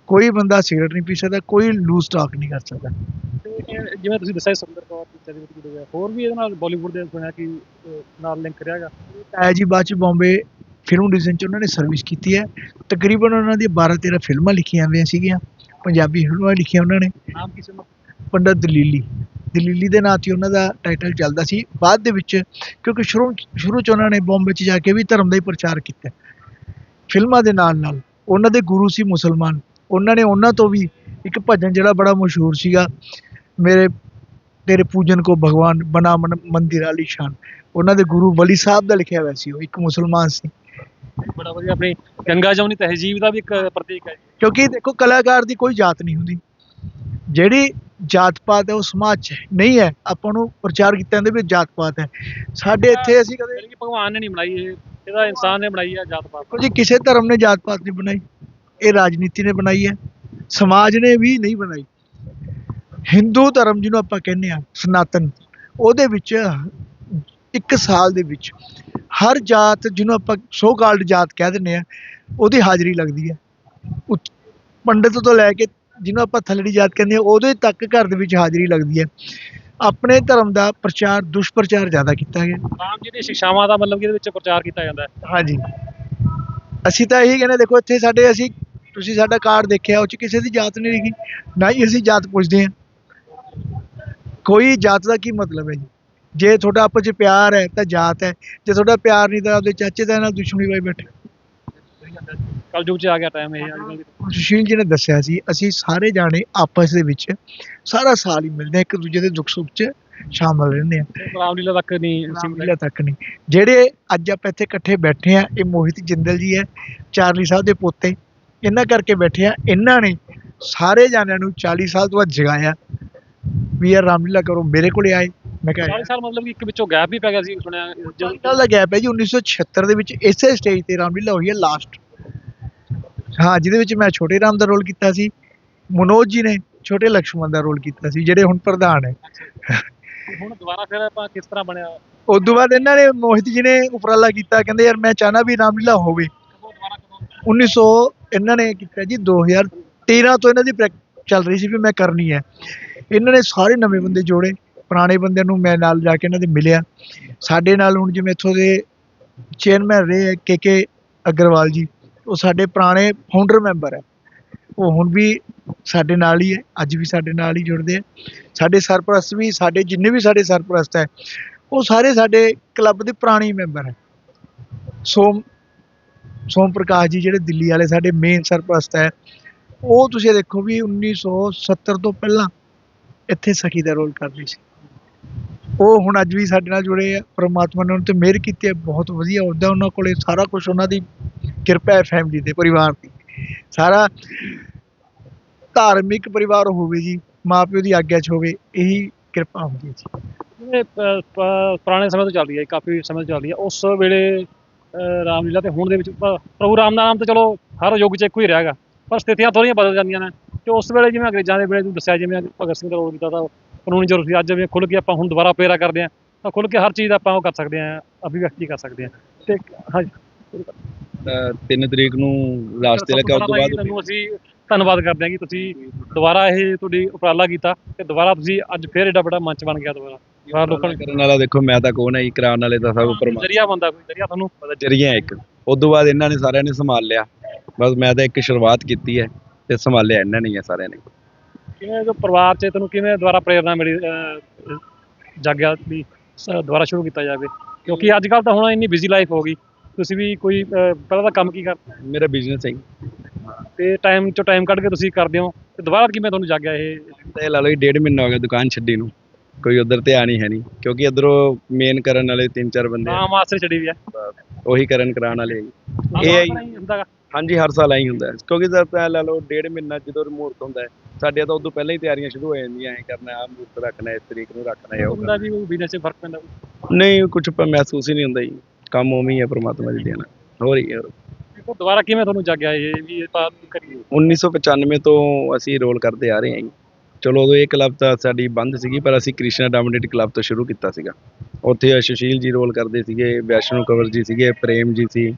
ਕੋਈ ਬੰਦਾ ਸਿਗਰਟ ਨਹੀਂ ਪੀ ਸਕਦਾ ਕੋਈ ਲੂਜ਼ ਟਾਕ ਨਹੀਂ ਕਰ ਸਕਦਾ। ਜਿਵੇਂ ਤੁਸੀਂ ਦੱਸਿਆ ਸੁੰਦਰ ਕੌਰ ਦੀ ਚੈਰੀਟੀ ਜੁੜੇ ਹੋਰ ਵੀ ਇਹਦੇ ਨਾਲ ਬਾਲੀਵੁੱਡ ਦੇ ਸੁਣਿਆ ਕਿ ਅਹ, ਨਾਲ ਲਿੰਕ ਰਿਹਾਗਾ ਤਾਇਆ ਜੀ ਬਾਅਦ ਚ ਬੰਬੇ ਫਿਲਮ ਡਿਵੀਜ਼ਨ ਚ ਉਹਨਾਂ ਨੇ ਸਰਵਿਸ ਕੀਤੀ ਹੈ। ਤਕਰੀਬਨ ਉਹਨਾਂ ਦੀ 12 13 ਫਿਲਮਾਂ ਲਿਖੀਆਂ ਹੋਈਆਂ ਸੀਗੀਆਂ। ਪੰਜਾਬੀ ਫਿਲਮਾਂ ਲਿਖੀਆਂ ਉਹਨਾਂ ਨੇ। ਨਾਮ ਕਿਸੇ ਨੂੰ ਪੰਡਤ ਦਲੀਲੀ। ਦਲੀਲੀ ਦੇ ਨਾਂ 'ਤੇ ਉਹਨਾਂ ਦਾ ਟਾਈਟਲ ਚੱਲਦਾ ਸੀ। ਬਾਅਦ ਦੇ ਵਿੱਚ ਕਿਉਂਕਿ ਸ਼ੁਰੂ ਸ਼ੁਰੂ 'ਚ ਉਹਨਾਂ ਨੇ ਬੰਬੇ 'ਚ ਜਾ ਕੇ ਵੀ ਧਰਮ ਦਾ ਹੀ ਪ੍ਰਚਾਰ ਕੀਤਾ। ਫਿਲਮਾਂ ਦੇ ਨਾਲ ਨਾਲ ਉਹਨਾਂ ਦੇ ਗੁਰੂ ਸੀ ਮੁਸਲਮਾਨ। ਉਹਨਾਂ ਨੇ ਉਹਨਾਂ ਤੋਂ ਵੀ ਇੱਕ ਭਜਨ ਜਿਹੜਾ ਬੜਾ ਮਸ਼ਹੂਰ ਸੀਗਾ। ਮੇਰੇ ਤੇਰੇ ਪੂਜਨ ਕੋ ਭਗਵਾਨ ਬਣਾ ਮਨ- ਮੰਦਿਰ ਆਲੀ ਸ਼ਾਨ। ਉਹਨਾਂ ਦੇ ਗੁਰੂ ਵਲੀ ਸਾਹਿਬ ਦਾ ਲਿਖਿਆ ਹੋਇਆ ਸੀ ਉਹ ਇੱਕ ਮੁਸਲਮਾਨ ਸੀ। ਬੜਾ ਵਧੀਆ ਆਪਣੀ ਗੰਗਾ ਜਮਨੀ ਤਹਿਜੀਬ ਦਾ ਵੀ ਇੱਕ ਪ੍ਰਤੀਕ ਹੈ ਕਿਉਂਕਿ ਦੇਖੋ ਕਲਾਕਾਰ ਦੀ ਕੋਈ ਜਾਤ ਨਹੀਂ ਹੁੰਦੀ। ਜਿਹੜੀ ਜਾਤ ਪਾਤ ਹੈ ਉਹ ਸਮਾਜ 'ਚ ਨਹੀਂ ਹੈ। ਆਪਾਂ ਨੂੰ ਪ੍ਰਚਾਰ ਕੀਤਾ ਜਾਂਦੇ ਵੀ ਜਾਤ ਪਾਤ ਹੈ। ਸਾਡੇ ਇੱਥੇ ਅਸੀਂ ਕਦੇ ਕਿ ਭਗਵਾਨ ਨੇ ਨਹੀਂ ਬਣਾਈ ਇਹ। ਇਹਦਾ ਇਨਸਾਨ ਨੇ ਬਣਾਈ ਹੈ ਜਾਤ ਪਾਤ ਜੀ ਕਿਸੇ ਧਰਮ ਨੇ ਜਾਤ ਪਾਤ ਨਹੀਂ ਬਣਾਈ। ਇਹ ਰਾਜਨੀਤੀ ਨੇ ਬਣਾਈ ਹੈ। ਸਮਾਜ ਨੇ ਵੀ ਨਹੀਂ ਬਣਾਈ। ਹਿੰਦੂ ਧਰਮ ਜਿਹਨੂੰ ਆਪਾਂ ਕਹਿੰਦੇ ਆ ਸਨਾਤਨ ਉਹਦੇ ਵਿੱਚ ਇੱਕ ਸਾਲ ਦੇ ਵਿੱਚ ਹਰ ਜਾਤ ਜਿਹਨੂੰ ਆਪਾਂ ਸੋ ਕਾਲਡ ਜਾਤ ਕਹਿ ਦਿੰਦੇ ਆ ਉਹਦੀ ਹਾਜ਼ਰੀ ਲੱਗਦੀ ਹੈ। ਪੰਡਿਤ ਤੋਂ ਲੈ ਕੇ ਜਿਹਨੂੰ ਆਪਾਂ ਥੱਲੜੀ ਜਾਤ ਕਹਿੰਦੇ ਆ ਉਹਦੇ ਤੱਕ ਘਰ ਦੇ ਵਿੱਚ ਹਾਜ਼ਰੀ ਲੱਗਦੀ ਹੈ। ਆਪਣੇ ਧਰਮ ਦਾ ਪ੍ਰਚਾਰ ਦੁਸ਼ਪ੍ਰਚਾਰ ਜ਼ਿਆਦਾ ਕੀਤਾ ਗਿਆ। ਰਾਮ ਜੀ ਦੀ ਸਿੱਖਿਆਵਾਂ ਦਾ ਮਤਲਬ ਕਿ ਇਹਦੇ ਵਿੱਚ ਪ੍ਰਚਾਰ ਕੀਤਾ ਜਾਂਦਾ ਹੈ। ਹਾਂਜੀ। ਅਸੀਂ ਤਾਂ ਇਹੀ ਕਹਿੰਦੇ ਦੇਖੋ ਇੱਥੇ ਸਾਡੇ ਅਸੀਂ ਤੁਸੀਂ ਸਾਡਾ ਕਾਰਡ ਦੇਖਿਆ ਉਹ ਚ ਕਿਸੇ ਦੀ ਜਾਤ ਨਹੀਂ ਲਿਖੀ ਨਾ ਹੀ ਅਸੀਂ ਜਾਤ ਪੁੱਛਦੇ ਹਾਂ। ਕੋਈ ਜਾਤ ਦਾ ਕੀ ਮਤਲਬ ਹੈ ਜੀ? ਜੇ ਤੁਹਾਡਾ ਆਪਸ ਚ ਪਿਆਰ ਹੈ ਤਾਂ ਜਾਤ ਹੈ ਜੇ ਤੁਹਾਡਾ ਪਿਆਰ ਨਹੀਂ ਤਾਂ ਆਪਦੇ ਚਾਚੇ ਦਾ ਨਾਲ ਦੁਸ਼ਮਣੀ ਪਾਈ ਬੈਠੇ। ਕਲਯੁਗ 'ਚ ਆ ਗਿਆ ਟਾਈਮ ਇਹ ਅੱਜ ਕੱਲ੍ਹ। ਸੁਸ਼ੀਲ ਜੀ ਨੇ ਦੱਸਿਆ ਸੀ ਅਸੀਂ ਸਾਰੇ ਜਾਣੇ ਆਪਸ ਦੇ ਵਿੱਚ ਸਾਰਾ ਸਾਲ ਹੀ ਮਿਲਦੇ ਹਾਂ ਇੱਕ ਦੂਜੇ ਦੇ ਦੁੱਖ ਸੁੱਖ 'ਚ ਸ਼ਾਮਲ ਰਹਿੰਦੇ ਆ ਇਹ ਰਾਮਲੀਲਾ ਤੱਕ ਨਹੀਂ ਰਾਮਲੀਲਾ ਤੱਕ ਨਹੀਂ। ਜਿਹੜੇ ਅੱਜ ਆਪਾਂ ਇੱਥੇ ਇਕੱਠੇ ਬੈਠੇ ਆ ਇਹ ਮੋਹਿਤ ਜਿੰਦਲ ਜੀ ਹੈ ਚਾਰਲੀ ਸਾਹਿਬ ਦੇ ਪੋਤੇ। ਇਹਨਾਂ ਕਰਕੇ ਬੈਠੇ ਆ ਇਹਨਾਂ ਨੇ ਸਾਰੇ ਜਾਣਿਆਂ ਨੂੰ 40 ਸਾਲ ਤੋਂ ਬਾਅਦ ਜਗਾਇਆ। ਵੀ ਯਾਰ ਰਾਮਲੀਲਾ ਕਰੋ ਮੇਰੇ ਕੋਲੇ ਆਏ। ਮੈਂ ਕਿਹਾ 40 ਸਾਲ ਮਤਲਬ ਕਿ ਇੱਕ ਵਿੱਚੋਂ ਗੈਪ ਵੀ ਪੈ ਗਿਆ ਸੀ ਸੁਣਿਆ ਜਦੋਂ ਸਾਲ ਦਾ ਗੈਪ ਹੈ ਜੀ 1976 ਦੇ ਵਿੱਚ ਇਸੇ ਸਟੇਜ ਤੇ ਰਾਮਲੀਲਾ ਹੋਈ ਹੈ ਲਾਸਟ ਹਾਂ ਜਿਹਦੇ ਵਿੱਚ ਮੈਂ ਛੋਟੇ ਰਾਮ ਦਾ ਰੋਲ ਕੀਤਾ ਸੀ ਮਨੋਜ ਜੀ ਨੇ ਛੋਟੇ ਲਕਸ਼ਮਣ ਦਾ ਰੋਲ ਕੀਤਾ ਸੀ ਜਿਹੜੇ ਹੁਣ ਪ੍ਰਧਾਨ ਹੈ। ਹੁਣ ਦੁਬਾਰਾ ਫਿਰ ਆਪਾਂ ਕਿਸ ਤਰ੍ਹਾਂ ਬਣਿਆ? ਉਸ ਤੋਂ ਬਾਅਦ ਇਹਨਾਂ ਨੇ ਮੋਹਿਤ ਜੀ ਨੇ ਉਪਰਾਲਾ ਕੀਤਾ ਕਹਿੰਦੇ ਯਾਰ ਮੈਂ ਚਾਹਨਾ ਵੀ ਰਾਮਲੀਲਾ ਹੋਵੇ। ਕਦੋਂ ਦੁਬਾਰਾ ਕਦੋਂ? 1900 ਇਹਨਾਂ ਨੇ ਕੀਤਾ ਜੀ 2013 ਤੋਂ ਇਹਨਾਂ ਦੀ ਚੱਲ ਰਹੀ ਸੀ ਵੀ ਮੈਂ ਕਰਨੀ ਹੈ। ਇਹਨਾਂ ਨੇ ਸਾਰੇ ਨਵੇਂ ਬੰਦੇ ਜੋੜੇ, ਪੁਰਾਣੇ ਬੰਦਿਆਂ ਨੂੰ ਮੈਂ ਨਾਲ ਜਾ ਕੇ ਇਹਨਾਂ ਦੇ ਮਿਲਿਆ। ਸਾਡੇ ਨਾਲ ਹੁਣ ਜਿਵੇਂ ਇੱਥੋਂ ਦੇ ਚੇਅਰਮੈਨ ਰਹੇ ਕੇ ਕੇ ਅਗਰਵਾਲ ਜੀ, ਉਹ ਸਾਡੇ ਪੁਰਾਣੇ ਫਾਊਂਡਰ ਮੈਂਬਰ ਹੈ ਉਹ ਹੁਣ ਵੀ ਸਾਡੇ ਨਾਲ ਹੀ ਹੈ ਅੱਜ ਵੀ ਸਾਡੇ ਨਾਲ ਹੀ ਜੁੜਦੇ ਆ। ਸਾਡੇ ਸਰਪ੍ਰਸਤ ਵੀ, ਸਾਡੇ ਜਿੰਨੇ ਵੀ ਸਾਡੇ ਸਰਪ੍ਰਸਤ ਹੈ ਉਹ ਸਾਰੇ ਸਾਡੇ ਕਲੱਬ ਦੇ ਪੁਰਾਣੇ ਮੈਂਬਰ ਹੈ ਸੋਮ ਸੋਮ ਪ੍ਰਕਾਸ਼ ਜੀ ਜਿਹੜੇ ਦਿੱਲੀ ਵਾਲੇ ਸਾਡੇ ਮੇਨ ਸਰਪ੍ਰਸਤ ਹੈ ਉਹ ਤੁਸੀਂ ਦੇਖੋ ਵੀ 1970 ਤੋਂ ਪਹਿਲਾਂ ਇੱਥੇ ਸਖੀ ਦਾ ਰੋਲ ਕਰਦੇ ਸੀ। ਉਹ ਹੁਣ ਅੱਜ ਵੀ ਸਾਡੇ ਨਾਲ ਜੁੜੇ ਆ ਪ੍ਰਮਾਤਮਾ ਨੇ ਉਹਨਾਂ ਤੇ ਮਿਹਰ ਕੀਤੀ ਹੈ ਬਹੁਤ ਵਧੀਆ। ਉਹਦਾ ਉਹਨਾਂ ਕੋਲੇ ਸਾਰਾ ਕੁਝ ਉਹਨਾਂ ਦੀ ਕਿਰਪਾ ਹੈ ਫੈਮਿਲੀ ਤੇ ਪਰਿਵਾਰ ਦੀ। ਸਾਰਾ ਧਾਰਮਿਕ ਪਰਿਵਾਰ ਹੋਵੇ ਜੀ ਮਾਪਿਓ ਦੀ ਆਗਿਆ 'ਚ ਹੋਵੇ ਇਹੀ ਕਿਰਪਾ ਹੁੰਦੀ ਹੈ ਜੀ। ਇਹ ਪੁਰਾਣੇ ਸਮੇਂ ਤੋਂ ਚੱਲਦੀ ਹੈ ਕਾਫੀ ਸਮੇਂ ਤੋਂ ਚੱਲਦੀ ਹੈ ਉਸ ਵੇਲੇ ਅਹ, ਰਾਮਲੀਲਾ ਤੇ ਹੁਣ ਦੇ ਵਿੱਚ ਪ੍ਰਭੂ ਰਾਮ ਦਾ ਨਾਮ ਤਾਂ ਚਲੋ ਹਰ ਯੁੱਗ 'ਚ ਇੱਕੋ ਹੀ ਰਹੇਗਾ ਪਰ ਸਥਿਤੀਆਂ ਥੋੜੀਆਂ ਬਦਲ ਜਾਂਦੀਆਂ ਨੇ। ਤੇ ਉਸ ਵੇਲੇ ਜਿਵੇਂ ਅੰਗਰੇਜ਼ਾਂ ਦੇ ਵੇਲੇ ਤੁਸੀਂ ਦੱਸਿਆ ਜਿਵੇਂ ਭਗਤ ਸਿੰਘ ਦਾ ਰੋਲ ਕੀਤਾ ਤਾਂ ਕਾਨੂੰਨੀ ਜ਼ਰੂਰਤ ਸੀ। ਅੱਜ ਜਿਵੇਂ ਖੁੱਲ੍ਹ ਕੇ ਆਪਾਂ ਹੁਣ ਦੁਬਾਰਾ ਪੇਰਾ ਕਰਦੇ ਹਾਂ ਤਾਂ ਖੁੱਲ੍ਹ ਕੇ ਹਰ ਚੀਜ਼ ਦਾ ਆਪਾਂ ਉਹ ਕਰ ਸਕਦੇ ਹਾਂ ਅਭਿਵਿਅਕਤੀ ਕਰ ਸਕਦੇ ਹਾਂ। ਤੇ ਹਾਂਜੀ। ਤਾਂ ਤਿੰਨ ਤਰੀਕ ਨੂੰ ਲਾਸਟ ਤੇ ਲੱਗਾ ਉਸ ਤੋਂ ਬਾਅਦ ਤੁਹਾਨੂੰ ਅਸੀਂ ਧੰਨਵਾਦ ਕਰਦੇ ਹਾਂ ਕਿ ਤੁਸੀਂ ਦੁਬਾਰਾ ਇਹ ਤੁਹਾਡੀ ਉਪਰਾਲਾ ਕੀਤਾ ਤੇ ਦੁਬਾਰਾ ਤੁਸੀਂ ਅੱਜ ਫੇਰ ਏਡਾ ਵੱਡਾ ਮੰਚ ਬਣ ਗਿਆ ਦੁਬਾਰਾ। ਸਾਰਾ ਲੋਕਾਂ ਨੂੰ ਕਰਨ ਵਾਲਾ ਦੇਖੋ ਮੈਂ ਤਾਂ ਕੌਣ ਹੈ ਕਰਾਉਣ ਵਾਲੇ ਤਾਂ ਸਭ ਉੱਪਰ ਜਰੀਆ ਬੰਦਾ ਕੋਈ ਜਰੀਆ ਤੁਹਾਨੂੰ ਜਰੀਆ ਇੱਕ। ਉਸ ਤੋਂ ਬਾਅਦ ਇਹਨਾਂ ਨੇ ਸਾਰਿਆਂ ਨੇ ਸੰਭਾਲ ਲਿਆ। ਬਸ ਮੈਂ ਤਾਂ ਇੱਕ ਸ਼ੁਰੂਆਤ ਕੀਤੀ ਹੈ। ਤੇ ਸੰਭਾਲਿਆ ਇਹਨਾਂ ਨੇ ਹੀ ਸਾਰਿਆਂ ਨੇ। ਕਿਵੇਂ ਜੋ ਪਰਿਵਾਰ 'ਚ ਤੁਹਾਨੂੰ ਕਿਵੇਂ ਦੁਬਾਰਾ ਪ੍ਰੇਰਣਾ ਮਿਲੀ ਅਹ, ਜਾਗਿਆ ਵੀ ਸ- ਦੁਬਾਰਾ ਸ਼ੁਰੂ ਕੀਤਾ ਜਾਵੇ? ਕਿਉਂਕਿ ਅੱਜ ਕੱਲ ਤਾਂ ਹੁਣ ਇੰਨੀ ਬਿਜ਼ੀ ਲਾਈਫ ਹੋ ਗਈ। ਤੁਸੀਂ ਵੀ ਕੋਈ ਅਹ, ਪਹਿਲਾਂ ਤਾਂ ਕੰਮ ਕੀ ਕਰ ਮੇਰਾ ਬਿਜ਼ਨਸ ਹੈ ਜੀ। ਤੇ ਟਾਈਮ ਚੋਂ ਟਾਈਮ ਕੱਢ ਕੇ ਤੁਸੀਂ ਕਰਦੇ ਹੋ। ਤੇ ਦੁਬਾਰਾ ਕਿਵੇਂ ਤੁਹਾਨੂੰ ਜਾਗਿਆ ਇਹ? ਤੇ ਲਾ ਲਓ ਜੀ ਡੇਢ ਮਹੀਨਾ ਹੋ ਗਿਆ ਦੁਕਾਨ ਛੱਡੀ ਨੂੰ। ਕੋਈ ਉਧਰ ਧਿਆਨ ਹੀ ਹੈ ਨਹੀਂ। ਕਿਉਂਕਿ ਇਧਰੋਂ ਮੇਨ ਕਰਨ ਵਾਲੇ ਤਿੰਨ ਚਾਰ ਬੰਦੇ ਆ, ਨਾਮ ਆਸਰੇ ਛੜੀ ਵੀ ਹੈ ਉਹੀ ਕਰਨ ਕਰਾਉਣ ਵਾਲੇ ਆ ਜੀ। ਇਹ ਹੈ ਜੀ। ਨਹੀਂ ਹੁੰਦਾ। ਗਾ। ਹਾਂਜੀ ਹਰ ਸਾਲ ਆਈ ਹੁੰਦਾ ਹੈ। ਕਿਉਂਕਿ ਜਦ ਤਾਂ ਲਾ ਲਓ ਡੇਢ ਮਹੀਨਾ ਜਦੋਂ ਰਿਮੋਟ ਹੁੰਦਾ ਹੈ ਸਾਡੇ ਤਾਂ ਉਦੋਂ ਪਹਿਲਾਂ ਹੀ ਤਿਆਰੀਆਂ ਸ਼ੁਰੂ ਹੋ ਜਾਂਦੀਆਂ ਐ ਕਰਨਾ ਆ ਮੂਰਤ ਰੱਖਣਾ ਇਸ ਤਰੀਕ ਨੂੰ ਰੱਖਣਾ ਹੈ ਉਹ ਹੁੰਦਾ ਵੀ ਉਹ ਬਿਜ਼ਨਸ 'ਚ ਫ਼ਰਕ ਪੈਂਦਾ। ਨਹੀਂ ਕੁਝ ਮਹਿਸੂਸ ਹੀ ਨਹੀਂ ਹੁੰਦਾ ਜੀ। ਕੰਮ ਉਵੇਂ ਹੀ ਹੈ ਪ੍ਰਮਾਤਮਾ ਦੀ ਦੇਣ। ਹੋਰ ਹੀ ਹੈ। ਦੇਖੋ ਦੁਬਾਰਾ ਕਿਵੇਂ ਤੁਹਾਨੂੰ ਜਾਗਿਆ ਇਹ ਵੀ ਇਹ ਤਾਂ ਕਰੀਏ? 1995 ਤੋਂ ਅਸੀਂ ਰੋਲ ਕਰਦੇ ਆ ਰਹੇ ਹਾਂ ਜੀ। ਚਲੋ ਉਦੋਂ ਇਹ ਕਲੱਬ ਤਾਂ ਸਾਡੀ ਬੰਦ ਸੀਗੀ ਪਰ ਅਸੀਂ ਕ੍ਰਿਸ਼ਨਾ ਡਾਮਿਨੇਟ ਕਲੱਬ ਤੋਂ ਸ਼ੁਰੂ ਕੀਤਾ ਸੀਗਾ। ਉੱਥੇ ਸੁਸ਼ੀਲ ਜੀ ਰੋਲ ਕਰਦੇ ਸੀਗੇ ਵੈਸ਼ਨੂ ਕੰਵਰ ਜੀ ਸੀਗੇ ਪ੍ਰੇਮ ਜੀ ਸੀ।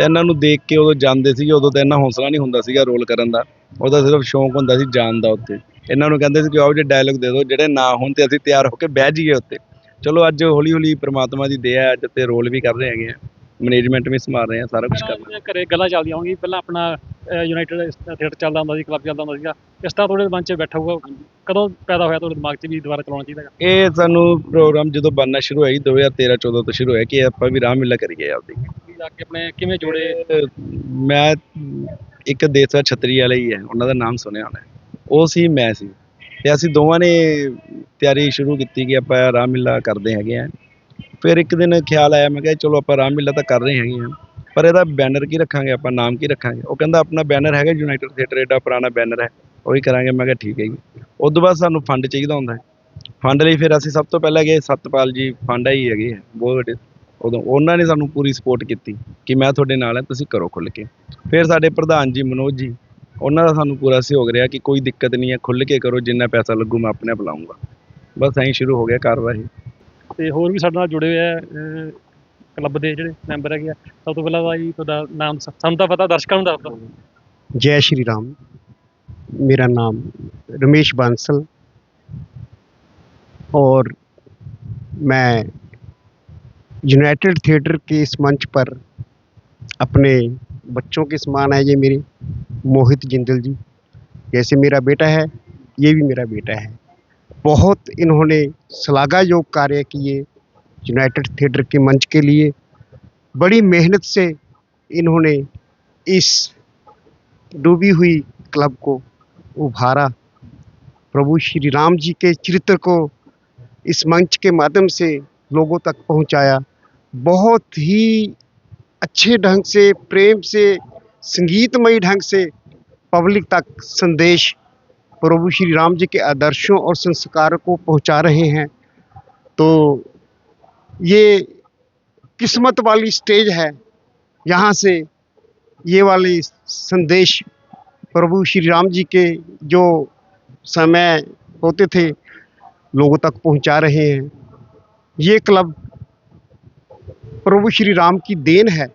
ਤੇ ਇਹਨਾਂ ਨੂੰ ਦੇਖ ਕੇ ਉਦੋਂ ਜਾਂਦੇ ਸੀਗੇ ਉਦੋਂ ਤਾਂ ਇੰਨਾ ਹੌਸਲਾ ਨਹੀਂ ਹੁੰਦਾ ਸੀਗਾ ਰੋਲ ਕਰਨ ਦਾ। ਉਹਦਾ ਸਿਰਫ ਸ਼ੌਂਕ ਹੁੰਦਾ ਸੀ ਜਾਣ ਦਾ ਉੱਥੇ ਇਹਨਾਂ ਨੂੰ ਕਹਿੰਦੇ ਸੀ ਕਿ ਆਓ ਜੇ ਡਾਇਲੌਗ ਦੇ ਦਿਓ ਜਿਹੜੇ ਨਾ ਹੋਣ ਤੇ ਅਸੀਂ ਤਿਆਰ ਹੋ ਕੇ ਬਹਿ ਜਾਈਏ ਉੱਤੇ। ਚਲੋ ਅੱਜ ਹੌਲੀ ਹੌਲੀ ਪ੍ਰਮਾਤਮਾ ਦੀ ਦਇਆ ਅੱਜ ਤੇ ਰੋਲ ਵੀ ਕਰ ਰਹੇ ਹੈਗੇ ਆ। ਮੈਨੇਜਮੈਂਟ ਵੀ ਸੰਭਾਲ ਰਹੇ ਆ ਸਾਰਾ ਕੁਝ ਕਰ ਰਹੇ ਘਰੇ ਗੱਲਾਂ ਚੱਲਦੀਆਂ ਹੋਣਗੀਆਂ। ਪਹਿਲਾਂ ਆਪਣਾ ਯੂਨਾਈਟਿਡ ਥੀਏਟਰ ਚੱਲਦਾ ਹੁੰਦਾ ਸੀ ਕਲੱਬ ਚੱਲਦਾ ਹੁੰਦਾ ਸੀਗਾ। ਇਸ ਤਰ੍ਹਾਂ ਤੁਹਾਡੇ ਮਨ 'ਚ ਬੈਠਾ ਹੋਊਗਾ ਕਦੋਂ ਪੈਦਾ ਹੋਇਆ ਤੁਹਾਡੇ ਦਿਮਾਗ 'ਚ ਵੀ ਦੁਬਾਰਾ ਚਲਾਉਣਾ ਚਾਹੀਦਾ? ਇਹ ਸਾਨੂੰ ਪ੍ਰੋਗਰਾਮ ਜਦੋਂ ਬਣਨਾ ਸ਼ੁਰੂ ਹੋਇਆ ਜੀ 2013 14 ਤੋਂ ਸ਼ੁਰੂ ਹੋਇਆ ਕਿ ਆਪਾਂ ਵੀ ਰਾਹ ਮਿਲਾ ਕਰੀਏ ਆਪਦੀ। ਜਾ ਕੇ ਆਪਣੇ ਕਿਵੇਂ ਜੁੜੇ? ਮੈਂ ਇੱਕ ਦੇਸਵਾ ਛਤਰੀ ਵਾਲਾ ਹੀ ਹੈ, ਉਹਨਾਂ ਦਾ ਨਾਮ ਸੁਣਿਆ ਹੋਣਾ। ਉਹ ਸੀ, ਮੈਂ ਸੀ। ਤੇ ਅਸੀਂ ਦੋਵਾਂ ਨੇ ਤਿਆਰੀ ਸ਼ੁਰੂ ਕੀਤੀ ਕਿ ਆਪਾਂ ਰਾਮਲੀਲਾ ਕਰਦੇ ਹੈਗੇ ਆ। ਫਿਰ ਇੱਕ ਦਿਨ ਖਿਆਲ ਆਇਆ, ਮੈਂ ਕਿਹਾ ਚਲੋ ਆਪਾਂ ਰਾਮਲੀਲਾ ਤਾਂ ਕਰ ਰਹੇ ਹੈਗੇ ਆ। ਪਰ ਇਹਦਾ ਬੈਨਰ ਕੀ ਰੱਖਾਂਗੇ, ਆਪਾਂ ਨਾਮ ਕੀ ਰੱਖਾਂਗੇ? ਉਹ ਕਹਿੰਦਾ ਆਪਣਾ ਬੈਨਰ ਹੈਗਾ ਯੂਨਾਈਟਿਡ ਥੀਏਟਰ, ਏਡਾ ਪੁਰਾਣਾ ਬੈਨਰ ਹੈ। ਉਹੀ ਕਰਾਂਗੇ, ਮੈਂ ਕਿਹਾ ਠੀਕ ਹੈ ਜੀ। ਉਸ ਤੋਂ ਬਾਅਦ ਸਾਨੂੰ ਫੰਡ ਚਾਹੀਦਾ ਹੁੰਦਾ ਹੈ। ਫੰਡ ਲਈ ਫਿਰ ਅਸੀਂ ਸਭ ਤੋਂ ਪਹਿਲਾਂ ਗਏ, ਸਤਪਾਲ ਜੀ, ਫੰਡ ਹੀ ਹੈਗੇ ਆ ਬਹੁਤ ਵੱਡੇ। ਉਦੋਂ ਉਹਨਾਂ ਨੇ ਸਾਨੂੰ ਪੂਰੀ ਸਪੋਰਟ ਕੀਤੀ ਕਿ ਮੈਂ ਤੁਹਾਡੇ ਨਾਲ ਹਾਂ ਤੁਸੀਂ ਕਰੋ ਖੁੱਲ ਕੇ। ਫਿਰ ਸਾਡੇ ਪ੍ਰਧਾਨ ਜੀ ਮਨੋਜ ਜੀ ਉਹਨਾਂ ਦਾ ਸਾਨੂੰ ਪੂਰਾ ਸਹਿਯੋਗ ਰਿਹਾ ਕਿ ਕੋਈ ਦਿੱਕਤ ਨਹੀਂ ਹੈ ਖੁੱਲ ਕੇ ਕਰੋ ਜਿੰਨਾ ਪੈਸਾ ਲੱਗੂ ਮੈਂ ਆਪਣੇ ਆਪ ਲਾਉਂਗਾ ਬਸ ਐਂ ਸ਼ੁਰੂ ਹੋ ਗਿਆ ਕਾਰਵਾਈ। ਤੇ ਹੋਰ ਵੀ ਸਾਡੇ ਨਾਲ ਜੁੜੇ ਹੋਏ ਆ ਕਲੱਬ ਦੇ ਜਿਹੜੇ ਮੈਂਬਰ ਹੈਗੇ ਆ ਸਭ ਤੋਂ ਪਹਿਲਾਂ ਭਾਈ ਤੁਹਾਡਾ ਨਾਮ ਸਾਨੂੰ ਤਾਂ ਪਤਾ ਦਰਸ਼ਕਾਂ ਨੂੰ ਦੱਸ ਜੈ ਸ਼੍ਰੀ ਰਾਮ। ਮੇਰਾ ਨਾਮ ਰਮੇਸ਼ ਬਾਂਸਲ। ਔਰ ਮੈਂ यूनाइटेड थिएटर के इस मंच पर अपने बच्चों के समान है ये मेरे मोहित जिंदल जी। जैसे मेरा बेटा है, ये भी मेरा बेटा है। बहुत इन्होंने श्लाघायोग कार्य किए यूनाइटेड थिएटर के मंच के लिए। बड़ी मेहनत से इन्होंने इस डूबी हुई क्लब को उभारा। प्रभु श्री राम जी के चरित्र को इस मंच के माध्यम से लोगों तक पहुँचाया। बहुत ही अच्छे ढंग से, प्रेम से, संगीतमयी ढंग से पब्लिक तक संदेश प्रभु श्री राम जी के आदर्शों और संस्कारों को पहुँचा रहे हैं। तो ये किस्मत वाली स्टेज है। यहाँ से ये वाले संदेश प्रभु श्री राम जी के जो समय होते थे, लोगों तक पहुँचा रहे हैं। ये क्लब प्रभु श्री राम की देन है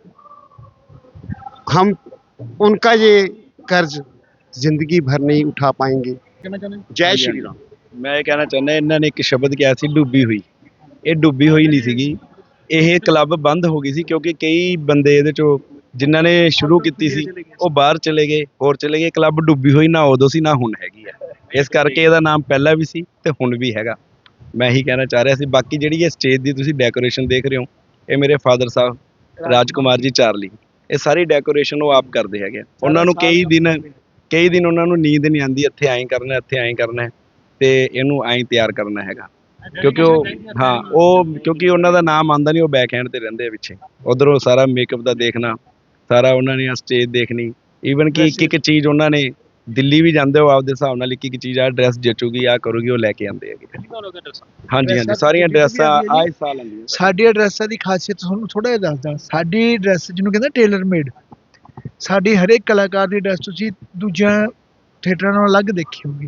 हम उनका ये कर्ज जिंदगी भर नहीं उठा पाएंगे ਕਹਿਣਾ ਚਾਹੁੰਦੇ ਹੋ? जय ਹਾਂਜੀ, श्री ਹਾਂਜੀ। राम ਮੈਂ ਇਹ ਕਹਿਣਾ ਚਾਹੁੰਦਾ ਇਹਨਾਂ ਨੇ ਇੱਕ ਸ਼ਬਦ ਕਿਹਾ ਸੀ ਡੁੱਬੀ ਹੋਈ ਇਹ ਡੁੱਬੀ ਹੋਈ ਨਹੀਂ ਸੀਗੀ ਇਹ ਕਲੱਬ ਬੰਦ ਹੋ ਗਈ ਸੀ ਕਿਉਂਕਿ ਕਈ ਬੰਦੇ ਇਹਦੇ ਚੋਂ ਜਿਨ੍ਹਾਂ ਨੇ ਸ਼ੁਰੂ ਕੀਤੀ ਸੀ ਉਹ ਬਾਹਰ ਚਲੇ ਗਏ ਹੋਰ ਚਲੇ ਗਏ ਕਲੱਬ ਡੁੱਬੀ ਹੋਈ ਨਾ ਉਦੋਂ ਸੀ ਨਾ ਹੁਣ ਹੈਗੀ ਆ ਇਸ ਕਰਕੇ ਇਹਦਾ ਨਾਮ ਪਹਿਲਾਂ ਵੀ ਸੀ ਤੇ ਹੁਣ ਵੀ ਹੈਗਾ ਮੈਂ ਇਹੀ ਕਹਿਣਾ ਚਾਹ ਰਿਹਾ ਸੀ ਬਾਕੀ ਜਿਹੜੀ ਇਹ ਸਟੇਜ ਦੀ ਤੁਸੀਂ ਡੈਕੋਰੇਸ਼ਨ ਦੇਖ ਰਹੇ ਹੋ ਇਹ ਮੇਰੇ ਫਾਦਰ ਸਾਹਿਬ ਰਾਜਕੁਮਾਰ ਜੀ ਚਾਰਲੀ। ਇਹ ਸਾਰੀ ਡੈਕੋਰੇਸ਼ਨ ਉਹ ਆਪ ਕਰਦੇ ਹੈਗੇ। ਉਹਨਾਂ ਨੂੰ ਕਈ ਦਿਨ ਕਈ ਦਿਨ ਉਹਨਾਂ ਨੂੰ ਨੀਂਦ ਨਹੀਂ ਆਉਂਦੀ ਇੱਥੇ ਐਂ ਕਰਨਾ ਇੱਥੇ ਐਂ ਕਰਨਾ ਤੇ ਇਹਨੂੰ ਐਂ ਤਿਆਰ ਕਰਨਾ ਹੈਗਾ। ਕਿਉਂਕਿ ਉਹ ਹਾਂ ਉਹ ਕਿਉਂਕਿ ਉਹਨਾਂ ਦਾ ਨਾਮ ਆਂਦਾ ਨਹੀਂ ਉਹ ਬੈਕ ਹੈਂਡ ਤੇ ਰਹਿੰਦੇ ਆ ਪਿੱਛੇ। ਉਧਰੋਂ ਸਾਰਾ ਮੇਕਅਪ ਦਾ ਦੇਖਣਾ ਸਾਰਾ ਉਹਨਾਂ ਨੇ ਸਟੇਜ ਦੇਖਣੀ। ਈਵਨ ਕਿ ਇੱਕ ਇੱਕ ਚੀਜ਼ ਉਹਨਾਂ ਨੇ ਦਿੱਲੀ ਵੀ ਜਾਂਦੇ ਹੋ ਆਪਦੇ ਹਿਸਾਬ ਨਾਲ ਇੱਕ ਇੱਕ ਚੀਜ਼ ਆ ਡਰੈਸ ਜਚੂਗੀ ਆ ਕਰੂਗੀ ਉਹ ਲੈ ਕੇ ਆਉਂਦੇ ਹੈਗੇ। ਹਾਂਜੀ ਹਾਂਜੀ ਸਾਰੀਆਂ ਡਰੈਸਾਂ ਆਹ ਸਾਲ ਆਉਂਦੀਆਂ ਸਾਡੀ ਡਰੈਸਾਂ ਦੀ ਖਾਸੀਅਤ ਤੁਹਾਨੂੰ ਥੋੜਾ ਜਿਹਾ ਦੱਸਦਾ। ਸਾਡੀ ਡਰੈਸ ਜਿਹਨੂੰ ਕਹਿੰਦਾ ਟੇਲਰ ਮੇਡ ਸਾਡੀ ਹਰੇਕ ਕਲਾਕਾਰ ਦੀ ਡਰੈਸ ਤੁਸੀਂ ਦੂਜਿਆਂ ਥੀਏਟਰਾਂ ਨਾਲੋਂ ਅਲੱਗ ਦੇਖੀ ਹੋਊਗੀ।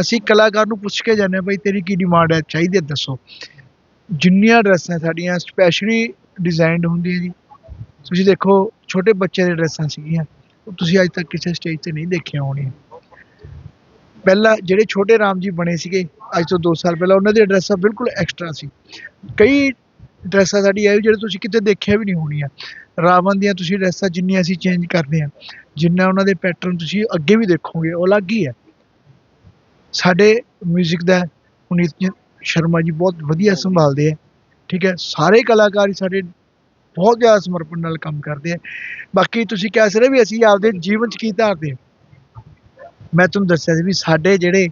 ਅਸੀਂ ਕਲਾਕਾਰ ਨੂੰ ਪੁੱਛ ਕੇ ਜਾਂਦੇ ਹਾਂ ਬਈ ਤੇਰੀ ਕੀ ਡਿਮਾਂਡ ਹੈ? ਚਾਹੀਦੀ ਹੈ ਦੱਸੋ। ਜਿੰਨੀਆਂ ਡਰੈਸਾਂ ਸਾਡੀਆਂ ਸਪੈਸ਼ਲੀ ਡਿਜ਼ਾਈਨਡ ਹੁੰਦੀਆਂ ਜੀ। ਤੁਸੀਂ ਦੇਖੋ ਛੋਟੇ ਬੱਚੇ ਦੇ ਡਰੈਸਾਂ ਸੀਗੀਆਂ। ਤੁਸੀਂ ਅੱਜ ਤੱਕ ਕਿਸੇ ਸਟੇਜ ਤੇ ਨਹੀਂ ਦੇਖੀਆਂ ਹੋਣੀਆਂ ਪਹਿਲਾਂ ਜਿਹੜੇ ਛੋਟੇ ਰਾਮ ਜੀ ਬਣੇ ਸੀਗੇ, ਅੱਜ ਤੋਂ 2 ਸਾਲ ਪਹਿਲਾਂ ਉਹਨਾਂ ਦੀਆਂ ਡਰੈਸਾਂ ਬਿਲਕੁਲ ਐਕਸਟਰਾ ਸੀ। ਕਈ ਡਰੈਸਾਂ ਸਾਡੀ ਇਹ ਜਿਹੜੇ ਤੁਸੀਂ ਕਿਤੇ ਦੇਖਿਆ ਵੀ ਨਹੀਂ ਹੋਣੀਆਂ। ਰਾਵਣ ਦੀਆਂ ਤੁਸੀਂ ਡਰੈਸਾਂ ਜਿੰਨੀਆਂ ਅਸੀਂ ਚੇਂਜ ਕਰਦੇ ਹਾਂ, ਜਿੰਨਾ ਉਹਨਾਂ ਦੇ ਪੈਟਰਨ ਤੁਸੀਂ ਅੱਗੇ ਵੀ ਦੇਖੋਗੇ, ਉਹ ਅਲੱਗ ਹੀ ਹੈ। ਸਾਡੇ 뮤직 ਦਾ ਪੁਨੀਤ ਸ਼ਰਮਾ ਜੀ ਬਹੁਤ ਵਧੀਆ ਸੰਭਾਲਦੇ ਆ ਠੀਕ ਹੈ। ਸਾਰੇ ਕਲਾਕਾਰ ਹੀ ਸਾਡੇ ਬਹੁਤ ਜ਼ਿਆਦਾ ਸਮਰਪਣ ਨਾਲ ਕੰਮ ਕਰਦੇ ਆ। ਬਾਕੀ ਤੁਸੀਂ ਕਹਿ ਸਕਦੇ ਵੀ ਅਸੀਂ ਆਪਦੇ ਜੀਵਨ 'ਚ ਕੀ ਧਾਰਦੇ ਹਾਂ ਮੈਂ ਤੁਹਾਨੂੰ ਦੱਸਿਆ ਸੀ ਵੀ ਸਾਡੇ ਜਿਹੜੇ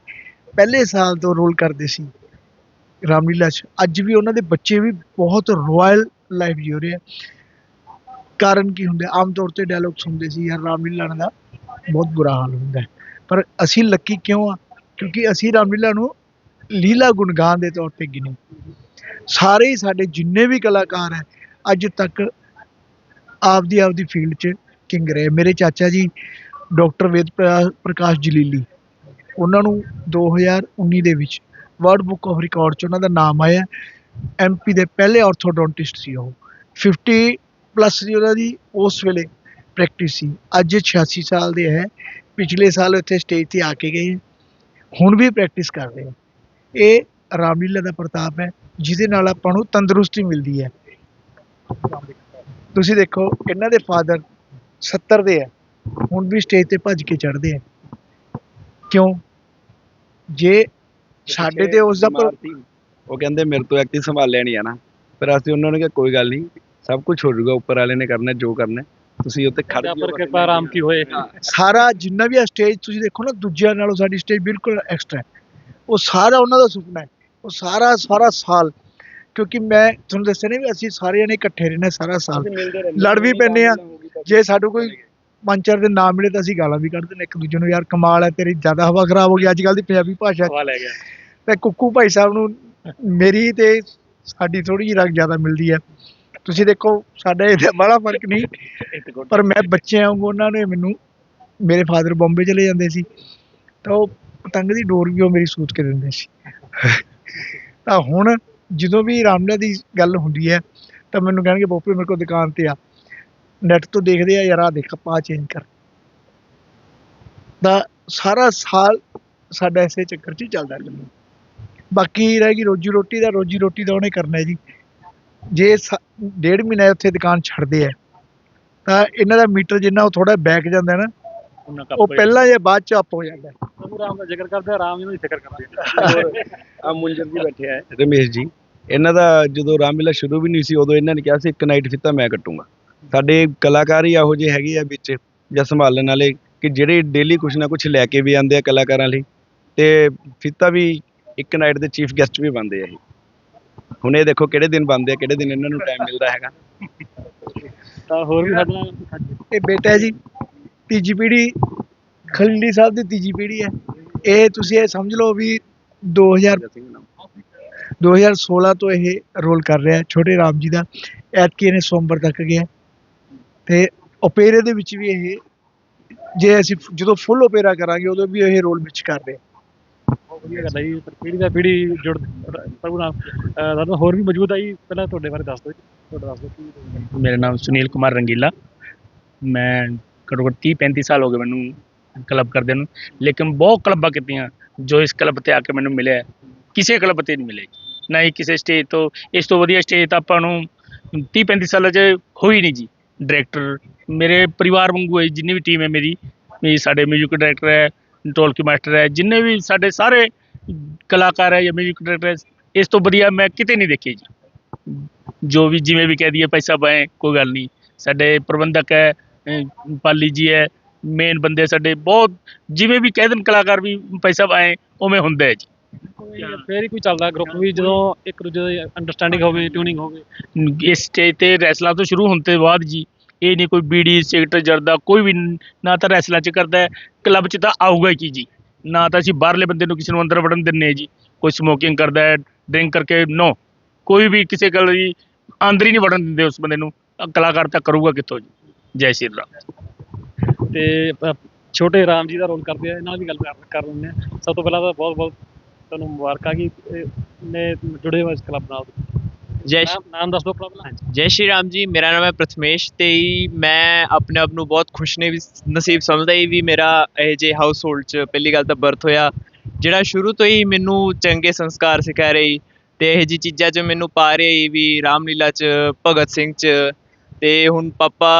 ਪਹਿਲੇ ਸਾਲ ਤੋਂ ਰੋਲ ਕਰਦੇ ਸੀ ਰਾਮਲੀਲਾ 'ਚ, ਅੱਜ ਵੀ ਉਹਨਾਂ ਦੇ ਬੱਚੇ ਵੀ ਬਹੁਤ ਰਾਇਲ ਲਾਈਫ ਜੀ ਰਹੇ ਆ। ਕਾਰਨ ਕੀ ਹੁੰਦਾ? ਆਮ ਤੌਰ ਤੇ ਡਾਇਲੌਗ ਹੁੰਦੇ ਸੀ ਯਾਰ ਰਾਮਲੀਲਾ ਦਾ ਬਹੁਤ ਬੁਰਾ ਹਾਲ ਹੁੰਦਾ ਪਰ ਅਸੀਂ ਲੱਕੀ ਕਿਉਂ ਆ? ਕਿਉਂਕਿ ਅਸੀਂ ਰਾਮਲੀਲਾ ਨੂੰ ਲੀਲਾ ਗੁਣਗਾਨ ਦੇ ਤੌਰ ਤੇ ਗਿਣੇ। ਸਾਰੇ ਹੀ ਸਾਡੇ ਜਿੰਨੇ ਵੀ ਕਲਾਕਾਰ ਹੈ ਅੱਜ ਤੱਕ ਆਪਦੀ ਆਪਦੀ ਫੀਲਡ 'ਚ ਕਿੰਗ ਰਹੇ। ਮੇਰੇ ਚਾਚਾ ਜੀ, ਡਾਕਟਰ ਵੇਦ ਪ੍ਰਾ- ਪ੍ਰਕਾਸ਼ ਜਲੀਲੀ, ਉਹਨਾਂ ਨੂੰ 2019 ਦੇ ਵਿੱਚ ਵਰਲਡ ਬੁੱਕ ਆਫ ਰਿਕਾਰਡ 'ਚ ਉਹਨਾਂ ਦਾ ਨਾਮ ਆਇਆ। ਐਮਪੀ ਦੇ ਪਹਿਲੇ ਆਰਥੋਡੋਂਟਿਸਟ ਸੀ ਉਹ। 50 ਪਲੱਸ ਦੀ ਉਹਨਾਂ ਦੀ ਉਸ ਵੇਲੇ ਪ੍ਰੈਕਟਿਸ ਸੀ। ਅੱਜ ਇਹ 86 ਸਾਲ ਦੇ ਹੈ। ਪਿਛਲੇ ਸਾਲ ਇੱਥੇ ਸਟੇਜ ਤੇ ਆ ਕੇ ਗਏ ਹੁਣ ਵੀ ਪ੍ਰੈਕਟਿਸ ਕਰਦੇ ਆ ਇਹ ਰਾਮਲੀਲਾ ਦਾ ਪ੍ਰਤਾਪ ਹੈ, ਜਿਹਦੇ ਨਾਲ ਆਪਾਂ ਨੂੰ ਤੰਦਰੁਸਤੀ ਮਿਲਦੀ ਹੈ। ਤੁਸੀਂ ਦੇਖੋ ਇਹਨਾਂ ਦੇ ਫਾਦਰ 70 ਦੇ ਆ ਹੁਣ ਵੀ ਸਟੇਜ ਤੇ ਭੱਜ ਕੇ ਚੜ੍ਹਦੇ ਆ। ਕਿਉਂ? ਜੇ ਸਾਡੇ ਤੇ ਉਸ ਦਾ ਪਰ-। ਉਹ ਕਹਿੰਦੇ ਮੇਰੇ ਤੋਂ ਐਕਟਿਵ ਸੰਭਾਲਿਆ ਨਹੀਂ ਜਾਣਾ ਫਿਰ ਅਸੀਂ ਉਹਨਾਂ ਨੂੰ ਕਿਹਾ ਕੋਈ ਗੱਲ ਨਹੀਂ ਸਭ ਕੁਝ ਹੋ ਜਾਊਗਾ ਉੱਪਰ ਵਾਲੇ ਨੇ ਕਰਨਾ ਜੋ ਕਰਨਾ ਤੁਸੀਂ ਉੱਤੇ ਖੜ ਜਾਓ ਪਰ ਕਿਰਪਾ ਰਾਮ ਕੀ ਹੋਏ। ਸਾਰਾ ਜਿੰਨਾ ਵੀ ਆ ਸਟੇਜ ਤੁਸੀਂ ਦੇਖੋ ਨਾ ਦੂਜਿਆਂ ਨਾਲੋਂ ਸਾਡੀ ਸਟੇਜ ਬਿਲਕੁਲ ਐਕਸਟਰਾ ਹੈ। ਉਹ ਸਾਰਾ ਉਹਨਾਂ ਦਾ ਸੁਪਨਾ ਹੈ। ਉਹ ਸਾਰਾ ਸਾਰਾ ਸਾਲ ਕਿਉਂਕਿ ਮੈਂ ਤੁਹਾਨੂੰ ਦੱਸਿਆ ਨਹੀਂ ਵੀ ਅਸੀਂ ਸਾਰੇ ਜਣੇ ਇਕੱਠੇ ਰਹਿੰਦੇ ਸਾਰਾ ਸਾਲ। ਲੜ ਵੀ ਪੈਂਦੇ ਆ ਜੇ ਸਾਨੂੰ ਕੋਈ ਪੰਜ ਚਾਰ ਦਿਨ ਨਾ ਮਿਲੇ ਤਾਂ ਅਸੀਂ ਗਾਲਾਂ ਵੀ ਕੱਢਦੇ ਨੇ ਇੱਕ ਦੂਜੇ ਨੂੰ ਯਾਰ ਕਮਾਲ ਹੈ ਤੇਰੀ ਜ਼ਿਆਦਾ ਹਵਾ ਖਰਾਬ ਹੋ ਗਈ ਅੱਜ ਕੱਲ ਦੀ ਪੰਜਾਬੀ ਭਾਸ਼ਾ ਹਵਾ ਲੈ ਗਿਆ। ਤੇ ਕੁੱਕੂ ਭਾਈ ਸਾਹਿਬ ਨੂੰ ਮੇਰੀ ਤੇ ਸਾਡੀ ਥੋੜੀ ਜਿਹੀ ਰੰਗ ਜ਼ਿਆਦਾ ਮਿਲਦੀ ਹੈ। ਤੁਸੀਂ ਦੇਖੋ ਸਾਡਾ ਇਹਦਾ ਬੜਾ ਫ਼ਰਕ ਨਹੀਂ ਪਰ ਮੈਂ ਬੱਚਿਆਂ ਵਾਂਗੂ ਉਹਨਾਂ ਨੇ ਮੈਨੂੰ ਮੇਰੇ ਫਾਦਰ ਬੰਬੇ ਚਲੇ ਜਾਂਦੇ ਸੀ ਤਾਂ ਉਹ ਪਤੰਗ ਦੀ ਡੋਰ ਵੀ ਉਹ ਮੇਰੀ ਸੂਤ ਕੇ ਦਿੰਦੇ ਸੀ। ਤਾਂ ਹੁਣ ਜਦੋਂ ਵੀ ਰਾਮਲੀਲਾ ਦੀ ਗੱਲ ਹੁੰਦੀ ਹੈ ਤਾਂ ਮੈਨੂੰ ਕਹਿਣਗੇ ਪੋਪੇ ਮੇਰੇ ਕੋਲ ਦੁਕਾਨ ਤੇ ਆ। ਨੈਟ ਤੋਂ ਦੇਖਦੇ ਆ ਯਾਰ ਆ ਦੇਖ ਪਾ ਚੇਂਜ ਕਰ ਤਾਂ ਸਾਰਾ ਸਾਲ ਸਾਡਾ ਇਸੇ ਚੱਕਰ 'ਚ ਹੀ ਚੱਲਦਾ ਰਹਿੰਦਾ ਬਾਕੀ ਰਹਿ ਗਈ ਰੋਜੀ ਰੋਟੀ ਦਾ ਰੋਜੀ ਰੋਟੀ ਦਾ ਉਹਨੇ ਕਰਨਾ ਹੈ ਜੀ। ਜੇ ਡੇਢ ਮਹੀਨਾ ਉੱਥੇ ਦੁਕਾਨ ਛੱਡਦੇ ਆ ਤਾਂ ਇਹਨਾਂ ਦਾ ਮੀਟਰ ਜਿੰਨਾ ਉਹ ਥੋੜਾ ਬੈਕ ਜਾਂਦਾ ਨਾ ਉਹ ਪਹਿਲਾਂ ਜਾਂ ਬਾਅਦ ਚ ਅਪ ਹੋ ਜਾਂਦਾ ਹੈ। ਪ੍ਰਭੂ ਰਾਮ ਦਾ ਜ਼ਿਕਰ ਕਰਦੇ ਆ ਰਾਮ ਜੀ ਨੂੰ ਹੀ ਫਿਕਰ ਕਰਦੇ। ਆ ਆ ਮੁੰਜਰ ਜੀ ਬੈਠੇ ਆ। ਰਮੇਸ਼ ਜੀ ਇਹਨਾਂ ਦਾ ਜਦੋਂ ਰਾਮਲੀਲਾ ਸ਼ੁਰੂ ਵੀ ਨਹੀਂ ਸੀ ਉਦੋਂ ਇਹਨਾਂ ਨੇ ਕਿਹਾ ਸੀ ਇੱਕ ਨਾਈਟ ਫਿੱਤਾ ਮੈਂ ਕੱਟੂੰਗਾ। ਸਾਡੇ ਕਲਾਕਾਰ ਹੀ ਇਹੋ ਜਿਹੇ ਹੈਗੇ ਆ ਵਿੱਚ ਜਾਂ ਸੰਭਾਲਣ ਵਾਲੇ ਕਿ ਜਿਹੜੇ ਡੇਲੀ ਕੁਛ ਨਾ ਕੁਛ ਲੈ ਕੇ ਵੀ ਆਉਂਦੇ ਆ ਕਲਾਕਾਰਾਂ ਲਈ ਤੇ ਫਿੱਤਾ ਵੀ ਇੱਕ ਨਾਈਟ ਦੇ ਚੀਫ ਗੈਸਟ ਵੀ ਬਣਦੇ ਆ ਇਹ। ਹੁਣ ਇਹ ਦੇਖੋ ਕਿਹੜੇ ਦਿਨ ਬਣਦੇ ਆ ਕਿਹੜੇ ਦਿਨ ਇਹਨਾਂ ਨੂੰ ਟਾਈਮ ਮਿਲਦਾ ਹੈਗਾ। ਤਾਂ ਹੋਰ ਵੀ ਸਾਡੇ ਨਾਲ ਇਹ ਬੇਟਾ ਹੈ ਜੀ ਤੀਜੀ ਪੀੜ੍ਹੀ ਖਲੜੀ ਸਾਹਿਬ ਦੀ ਤੀਜੀ ਪੀੜ੍ਹੀ ਹੈ। ਇਹ ਤੁਸੀਂ ਇਹ ਸਮਝ ਲਓ ਵੀ 2000 2016 ਤੋਂ ਇਹ ਰੋਲ ਕਰ ਰਿਹਾ ਹੈ ਛੋਟੇ ਰਾਮ ਜੀ ਦਾ। ਐਤਕੀ ਇਹਨੇ ਸੋਮਵਾਰ ਤੱਕ ਗਿਆ ਤੇ ਓਪੇਰੇ ਦੇ ਵਿੱਚ ਵੀ ਇਹ ਜੇ ਅਸੀਂ ਜਦੋਂ ਫੁੱਲ ਓਪੇਰਾ ਕਰਾਂਗੇ ਉਦੋਂ ਵੀ ਇਹ ਰੋਲ ਵਿੱਚ ਕਰ ਰਿਹਾ ਬਹੁਤ ਵਧੀਆ ਗੱਲ ਹੈ ਜੀ। ਪਰ ਪੀੜ੍ਹੀ ਦਾ ਪੀੜ੍ਹੀ ਜੁੜ ਪ੍ਰਭੂ ਹੋਰ ਵੀ ਮੌਜੂਦ ਆ ਜੀ? ਪਹਿਲਾਂ ਤੁਹਾਡੇ ਬਾਰੇ ਦੱਸ ਦਿਓ ਜੀ। ਤੁਹਾਡਾ ਦੱਸ ਦਿਓ ਕੀ ਮੇਰਾ ਨਾਮ ਸੁਨੀਲ ਕੁਮਾਰ ਰੰਗੀਲਾ। ਮੈਂ ਘੱਟੋ ਘੱਟ 30 35 ਸਾਲ ਹੋ ਗਏ ਮੈਨੂੰ ਕਲੱਬ ਕਰਦੇ ਨੂੰ। ਲੇਕਿਨ ਬਹੁਤ ਕਲੱਬਾਂ ਕੀਤੀਆਂ ਜੋ ਇਸ ਕਲੱਬ ਤੇ ਆ ਕੇ ਮੈਨੂੰ ਮਿਲਿਆ ਕਿਸੇ ਕਲੱਬ ਤੇ ਨਹੀਂ ਮਿਲੇ ਨਾ ਹੀ ਕਿਸੇ ਸਟੇਜ ਤੋਂ, ਇਸ ਤੋਂ ਵਧੀਆ ਸਟੇਜ ਤਾਂ ਆਪਾਂ ਨੂੰ 30 35 ਸਾਲਾਂ 'ਚ ਹੋਈ ਨਹੀਂ ਜੀ। ਡਾਇਰੈਕਟਰ ਮੇਰੇ ਪਰਿਵਾਰ ਵਾਂਗੂ ਹੈ, ਜਿੰਨੀ ਵੀ ਟੀਮ ਹੈ ਮੇਰੀ, ਵੀ ਸਾਡੇ ਮਿਊਜ਼ਿਕ ਡਾਇਰੈਕਟਰ ਹੈ, ਢੋਲਕੀ ਮਾਸਟਰ ਹੈ, ਜਿੰਨੇ ਵੀ ਸਾਡੇ ਸਾਰੇ ਕਲਾਕਾਰ ਹੈ ਜਾਂ ਮਿਊਜ਼ਿਕ ਡਾਇਰੈਕਟਰ ਹੈ, ਇਸ ਤੋਂ ਵਧੀਆ ਮੈਂ ਕਿਤੇ ਨਹੀਂ ਦੇਖੀ ਜੀ। ਜੋ ਵੀ ਜਿਵੇਂ ਵੀ ਕਹਿ ਦਈਏ ਪੈਸਾ ਪਾਏ, ਕੋਈ ਗੱਲ ਨਹੀਂ। ਸਾਡੇ ਪ੍ਰਬੰਧਕ ਹੈ ਪਾਲੀ ਜੀ ਹੈ ਮੇਨ ਬੰਦੇ ਸਾਡੇ ਬਹੁਤ, ਜਿਵੇਂ ਵੀ ਕਹਿ ਦੇਣ ਕਲਾਕਾਰ ਵੀ ਪੈਸਾ ਪਾਏ, ਉਵੇਂ ਹੁੰਦਾ ਹੈ ਜੀ। ਫੇਰ ਹੀ ਕੋਈ ਚੱਲਦਾ ਗਰੁੱਪ ਵੀ ਜਦੋਂ ਇੱਕ ਦੂਜੇ ਦੀ ਅੰਡਰਸਟੈਂਡਿੰਗ ਹੋਵੇ ਟਿਊਨਿੰਗ ਹੋਵੇ। ਇਸ ਸਟੇਜ ਤੇ ਰੈਸਲਾਂ ਤੋਂ ਸ਼ੁਰੂ ਹੋਣ ਤੋਂ ਬਾਅਦ ਜੀ ਇਹ ਨਹੀਂ ਕੋਈ ਬੀੜੀ ਸਿਗਰਟ ਜਰਦਾ ਕੋਈ ਵੀ ਨ- ਤਾਂ ਰੈਸਲਾਂ 'ਚ ਕਰਦਾ ਕਲੱਬ 'ਚ ਤਾਂ ਆਊਗਾ ਹੀ ਕੀ ਜੀ। ਨਾ ਤਾਂ ਅਸੀਂ ਬਾਹਰਲੇ ਬੰਦੇ ਨੂੰ ਕਿਸੇ ਨੂੰ ਅੰਦਰ ਵੜਨ ਦਿੰਨੇ ਜੀ। ਕੋਈ ਸਮੋਕਿੰਗ ਕਰਦਾ ਹੈ ਡਰਿੰਕ ਕਰਕੇ ਨੋ ਕੋਈ ਵੀ ਕਿਸੇ ਗੱਲ ਦੀ ਅੰਦਰ ਹੀ ਨਹੀਂ ਵੜਨ ਦਿੰਦੇ ਉਸ ਬੰਦੇ ਨੂੰ। ਕਲਾਕਾਰ ਤਾਂ ਕਰੂਗਾ ਕਿੱਥੋਂ ਜੀ? ਜੈ ਸ਼੍ਰੀ ਰਾਮ। ਤੇ ਅਹ, ਛੋਟੇ ਰਾਮ ਜੀ ਦਾ ਰੋਲ ਕਰਦੇ ਆ ਇਹਨਾਂ ਨਾਲ ਵੀ ਗੱਲ ਕਰ- ਕਰ ਲੈਂਦੇ ਆ। ਸਭ ਤੋਂ ਪਹਿਲਾਂ ਤਾਂ ਬਹੁਤ ਬਹੁਤ ਤੁਹਾਨੂੰ ਮੁਬਾਰਕਾਂ ਕਿ ਇਹ ਨੇ ਜੁੜੇ ਹੋਏ ਇਸ ਕਲੱਬ ਨਾਲ। ਜੈ ਨਾਮ- ਨਾਮ ਦੱਸ ਦਿਓ ਆਪਣਾ। ਜੈ ਸ਼੍ਰੀ ਰਾਮ ਜੀ ਮੇਰਾ ਨਾਮ ਹੈ ਪ੍ਰਥਮੇਸ਼ ਤੇ ਹੀ ਮੈਂ ਆਪਣੇ ਆਪ ਨੂੰ ਬਹੁਤ ਖੁਸ਼ਨੇ ਨਸੀਬ ਸਮਝਦਾ ਹੀ ਵੀ ਮੇਰਾ ਇਹ ਜੇ ਹਾਊਸ ਹੋਲਡ 'ਚ ਪਹਿਲੀ ਗੱਲ ਤਾਂ ਬਰਥ ਹੋਇਆ ਜਿਹੜਾ ਸ਼ੁਰੂ ਤੋਂ ਹੀ ਮੈਨੂੰ ਚੰਗੇ ਸੰਸਕਾਰ ਸਿਖਾ ਰਹੀ ਤੇ ਇਹ ਜੀ ਚੀਜ਼ਾਂ 'ਚ ਮੈਨੂੰ ਪਾ ਰਹੀ ਵੀ ਰਾਮਲੀਲਾ 'ਚ ਭਗਤ ਸਿੰਘ 'ਚ ਤੇ ਹੁਣ ਪਾਪਾ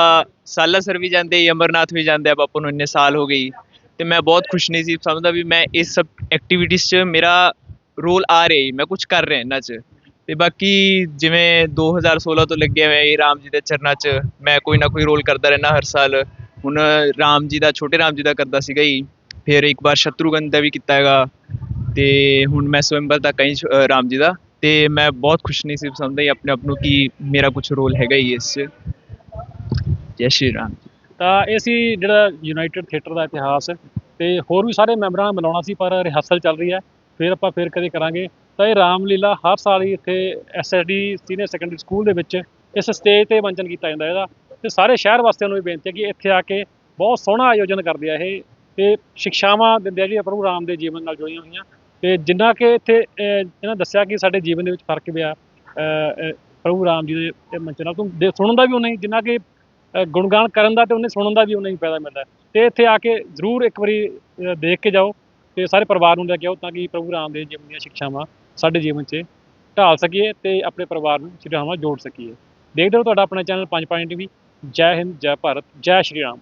ਸਾਲਾਸਰ ਵੀ ਜਾਂਦੇ ਅਮਰਨਾਥ ਵੀ ਜਾਂਦੇ ਆ ਪਾਪਾ ਨੂੰ ਇੰਨੇ ਸਾਲ ਹੋ ਗਈ ਅਤੇ ਮੈਂ ਬਹੁਤ ਖੁਸ਼ ਖੁਸ਼ਨਸੀਬ ਸਮਝਦਾ ਵੀ ਮੈਂ ਇਸ ਸਭ ਐਕਟੀਵਿਟੀਜ਼ 'ਚ ਮੇਰਾ ਰੋਲ ਆ ਰਿਹਾ ਜੀ, ਮੈਂ ਕੁਛ ਕਰ ਰਿਹਾ ਇਹਨਾਂ 'ਚ। ਅਤੇ ਬਾਕੀ ਜਿਵੇਂ 2016 ਤੋਂ ਲੱਗਿਆ ਹੋਇਆ ਜੀ ਰਾਮ ਜੀ ਦੇ ਚਰਨਾਂ 'ਚ, ਮੈਂ ਕੋਈ ਨਾ ਕੋਈ ਰੋਲ ਕਰਦਾ ਰਹਿੰਦਾ ਹਰ ਸਾਲ। ਹੁਣ ਰਾਮ ਜੀ ਦਾ, ਛੋਟੇ ਰਾਮ ਜੀ ਦਾ ਕਰਦਾ ਸੀਗਾ ਜੀ। ਫਿਰ ਇੱਕ ਵਾਰ ਸ਼ਤਰੂਗਨ ਦਾ ਵੀ ਕੀਤਾ ਹੈਗਾ। ਅਤੇ ਹੁਣ ਮੈਂ ਸਵੰਬਰ ਦਾ ਕਈ ਰਾਮ ਜੀ ਦਾ। ਅਤੇ ਮੈਂ ਬਹੁਤ ਖੁਸ਼ ਖੁਸ਼ਨਸੀਬ ਸਮਝਦਾ ਜੀ ਆਪਣੇ ਆਪ ਨੂੰ ਕਿ ਮੇਰਾ ਕੁਛ ਰੋਲ ਹੈਗਾ ਹੀ ਇਸ 'ਚ। ਜੈ ਸ਼੍ਰੀ ਰਾਮ। ਤਾਂ ਇਹ ਸੀ ਜਿਹੜਾ ਯੂਨਾਈਟਿਡ ਥੀਏਟਰ ਦਾ ਇਤਿਹਾਸ ਤੇ ਹੋਰ ਵੀ ਸਾਰੇ ਮੈਂਬਰਾਂ ਨੂੰ ਮਿਲਾਉਣਾ ਸੀ, ਪਰ ਰਿਹਰਸਲ ਚੱਲ ਰਹੀ ਹੈ। ਫਿਰ ਆਪਾਂ ਫਿਰ ਕਦੇ ਕਰਾਂਗੇ। ਤਾਂ ਇਹ ਰਾਮਲੀਲਾ ਹਰ ਸਾਲ ਹੀ ਇੱਥੇ ਐਸਐਸਡੀ ਸੀਨੀਅਰ ਸੈਕੰਡਰੀ ਸਕੂਲ ਦੇ ਵਿੱਚ ਇਸ ਸਟੇਜ ਤੇ ਮੰਚਨ ਕੀਤਾ ਜਾਂਦਾ ਇਹਦਾ। ਤੇ ਸਾਰੇ ਸ਼ਹਿਰ ਵਾਸੀਆਂ ਨੂੰ ਵੀ ਬੇਨਤੀ ਹੈ ਕਿ ਇੱਥੇ ਆ ਕੇ ਬਹੁਤ ਸੋਹਣਾ ਆਯੋਜਨ ਕਰਦੇ ਆ ਇਹ। ਤੇ ਸਿੱਖਿਆਵਾਂ ਦਿੰਦੇ ਆ ਜਿਹੜੀਆਂ ਪ੍ਰਭੂ ਰਾਮ ਦੇ ਜੀਵਨ ਨਾਲ ਜੁੜੀਆਂ ਹੋਈਆਂ। ਤੇ ਜਿੰਨਾ ਕਿ ਇੱਥੇ ਇਹਨਾਂ ਦੱਸਿਆ ਕਿ ਸਾਡੇ ਜੀਵਨ ਦੇ ਵਿੱਚ ਫ਼ਰਕ ਪਿਆ ਪ੍ਰਭੂ ਰਾਮ ਜੀ ਦੇ ਇਹ ਨਾਲ। ਤੋਂ ਦੇ ਸੁਣਨ ਦਾ ਵੀ ਉਨਾ ਹੀ, ਜਿੰਨਾ ਕਿ ਗੁਣਗਾਨ ਕਰਨ ਦਾ ਤੇ ਉਹਨੇ ਸੁਣਨ ਦਾ ਵੀ ਉਹਨਾਂ ਹੀ ਫਾਇਦਾ ਮਿਲਦਾ। ਹੈ। ਤੇ ਇੱਥੇ ਆ ਕੇ ਜ਼ਰੂਰ ਇੱਕ ਵਾਰੀ ਦੇਖ ਕੇ ਜਾਓ ਤੇ ਸਾਰੇ ਪਰਿਵਾਰ ਨੂੰ ਲੈ ਕੇ ਆਓ ਤਾਂ ਕਿ ਪ੍ਰਭੂ ਰਾਮ ਦੇ ਜੀਵਨ ਦੀਆਂ ਸਿੱਖਿਆਵਾਂ ਸਾਡੇ ਜੀਵਨ 'ਚ ਢਾਲ ਸਕੀਏ ਤੇ ਆਪਣੇ ਪਰਿਵਾਰ ਨੂੰ ਸ਼੍ਰੀ ਜੋੜ ਸਕੀਏ। ਦੇਖਦੇ ਰਹੋ ਤੁਹਾਡਾ ਆਪਣਾ ਚੈਨਲ ਪੰਜ ਪੰਜ ਟੀਵੀ। ਜੈ ਹਿੰਦ, ਜੈ ਭਾਰਤ, ਜੈ ਸ਼੍ਰੀ ਰਾਮ।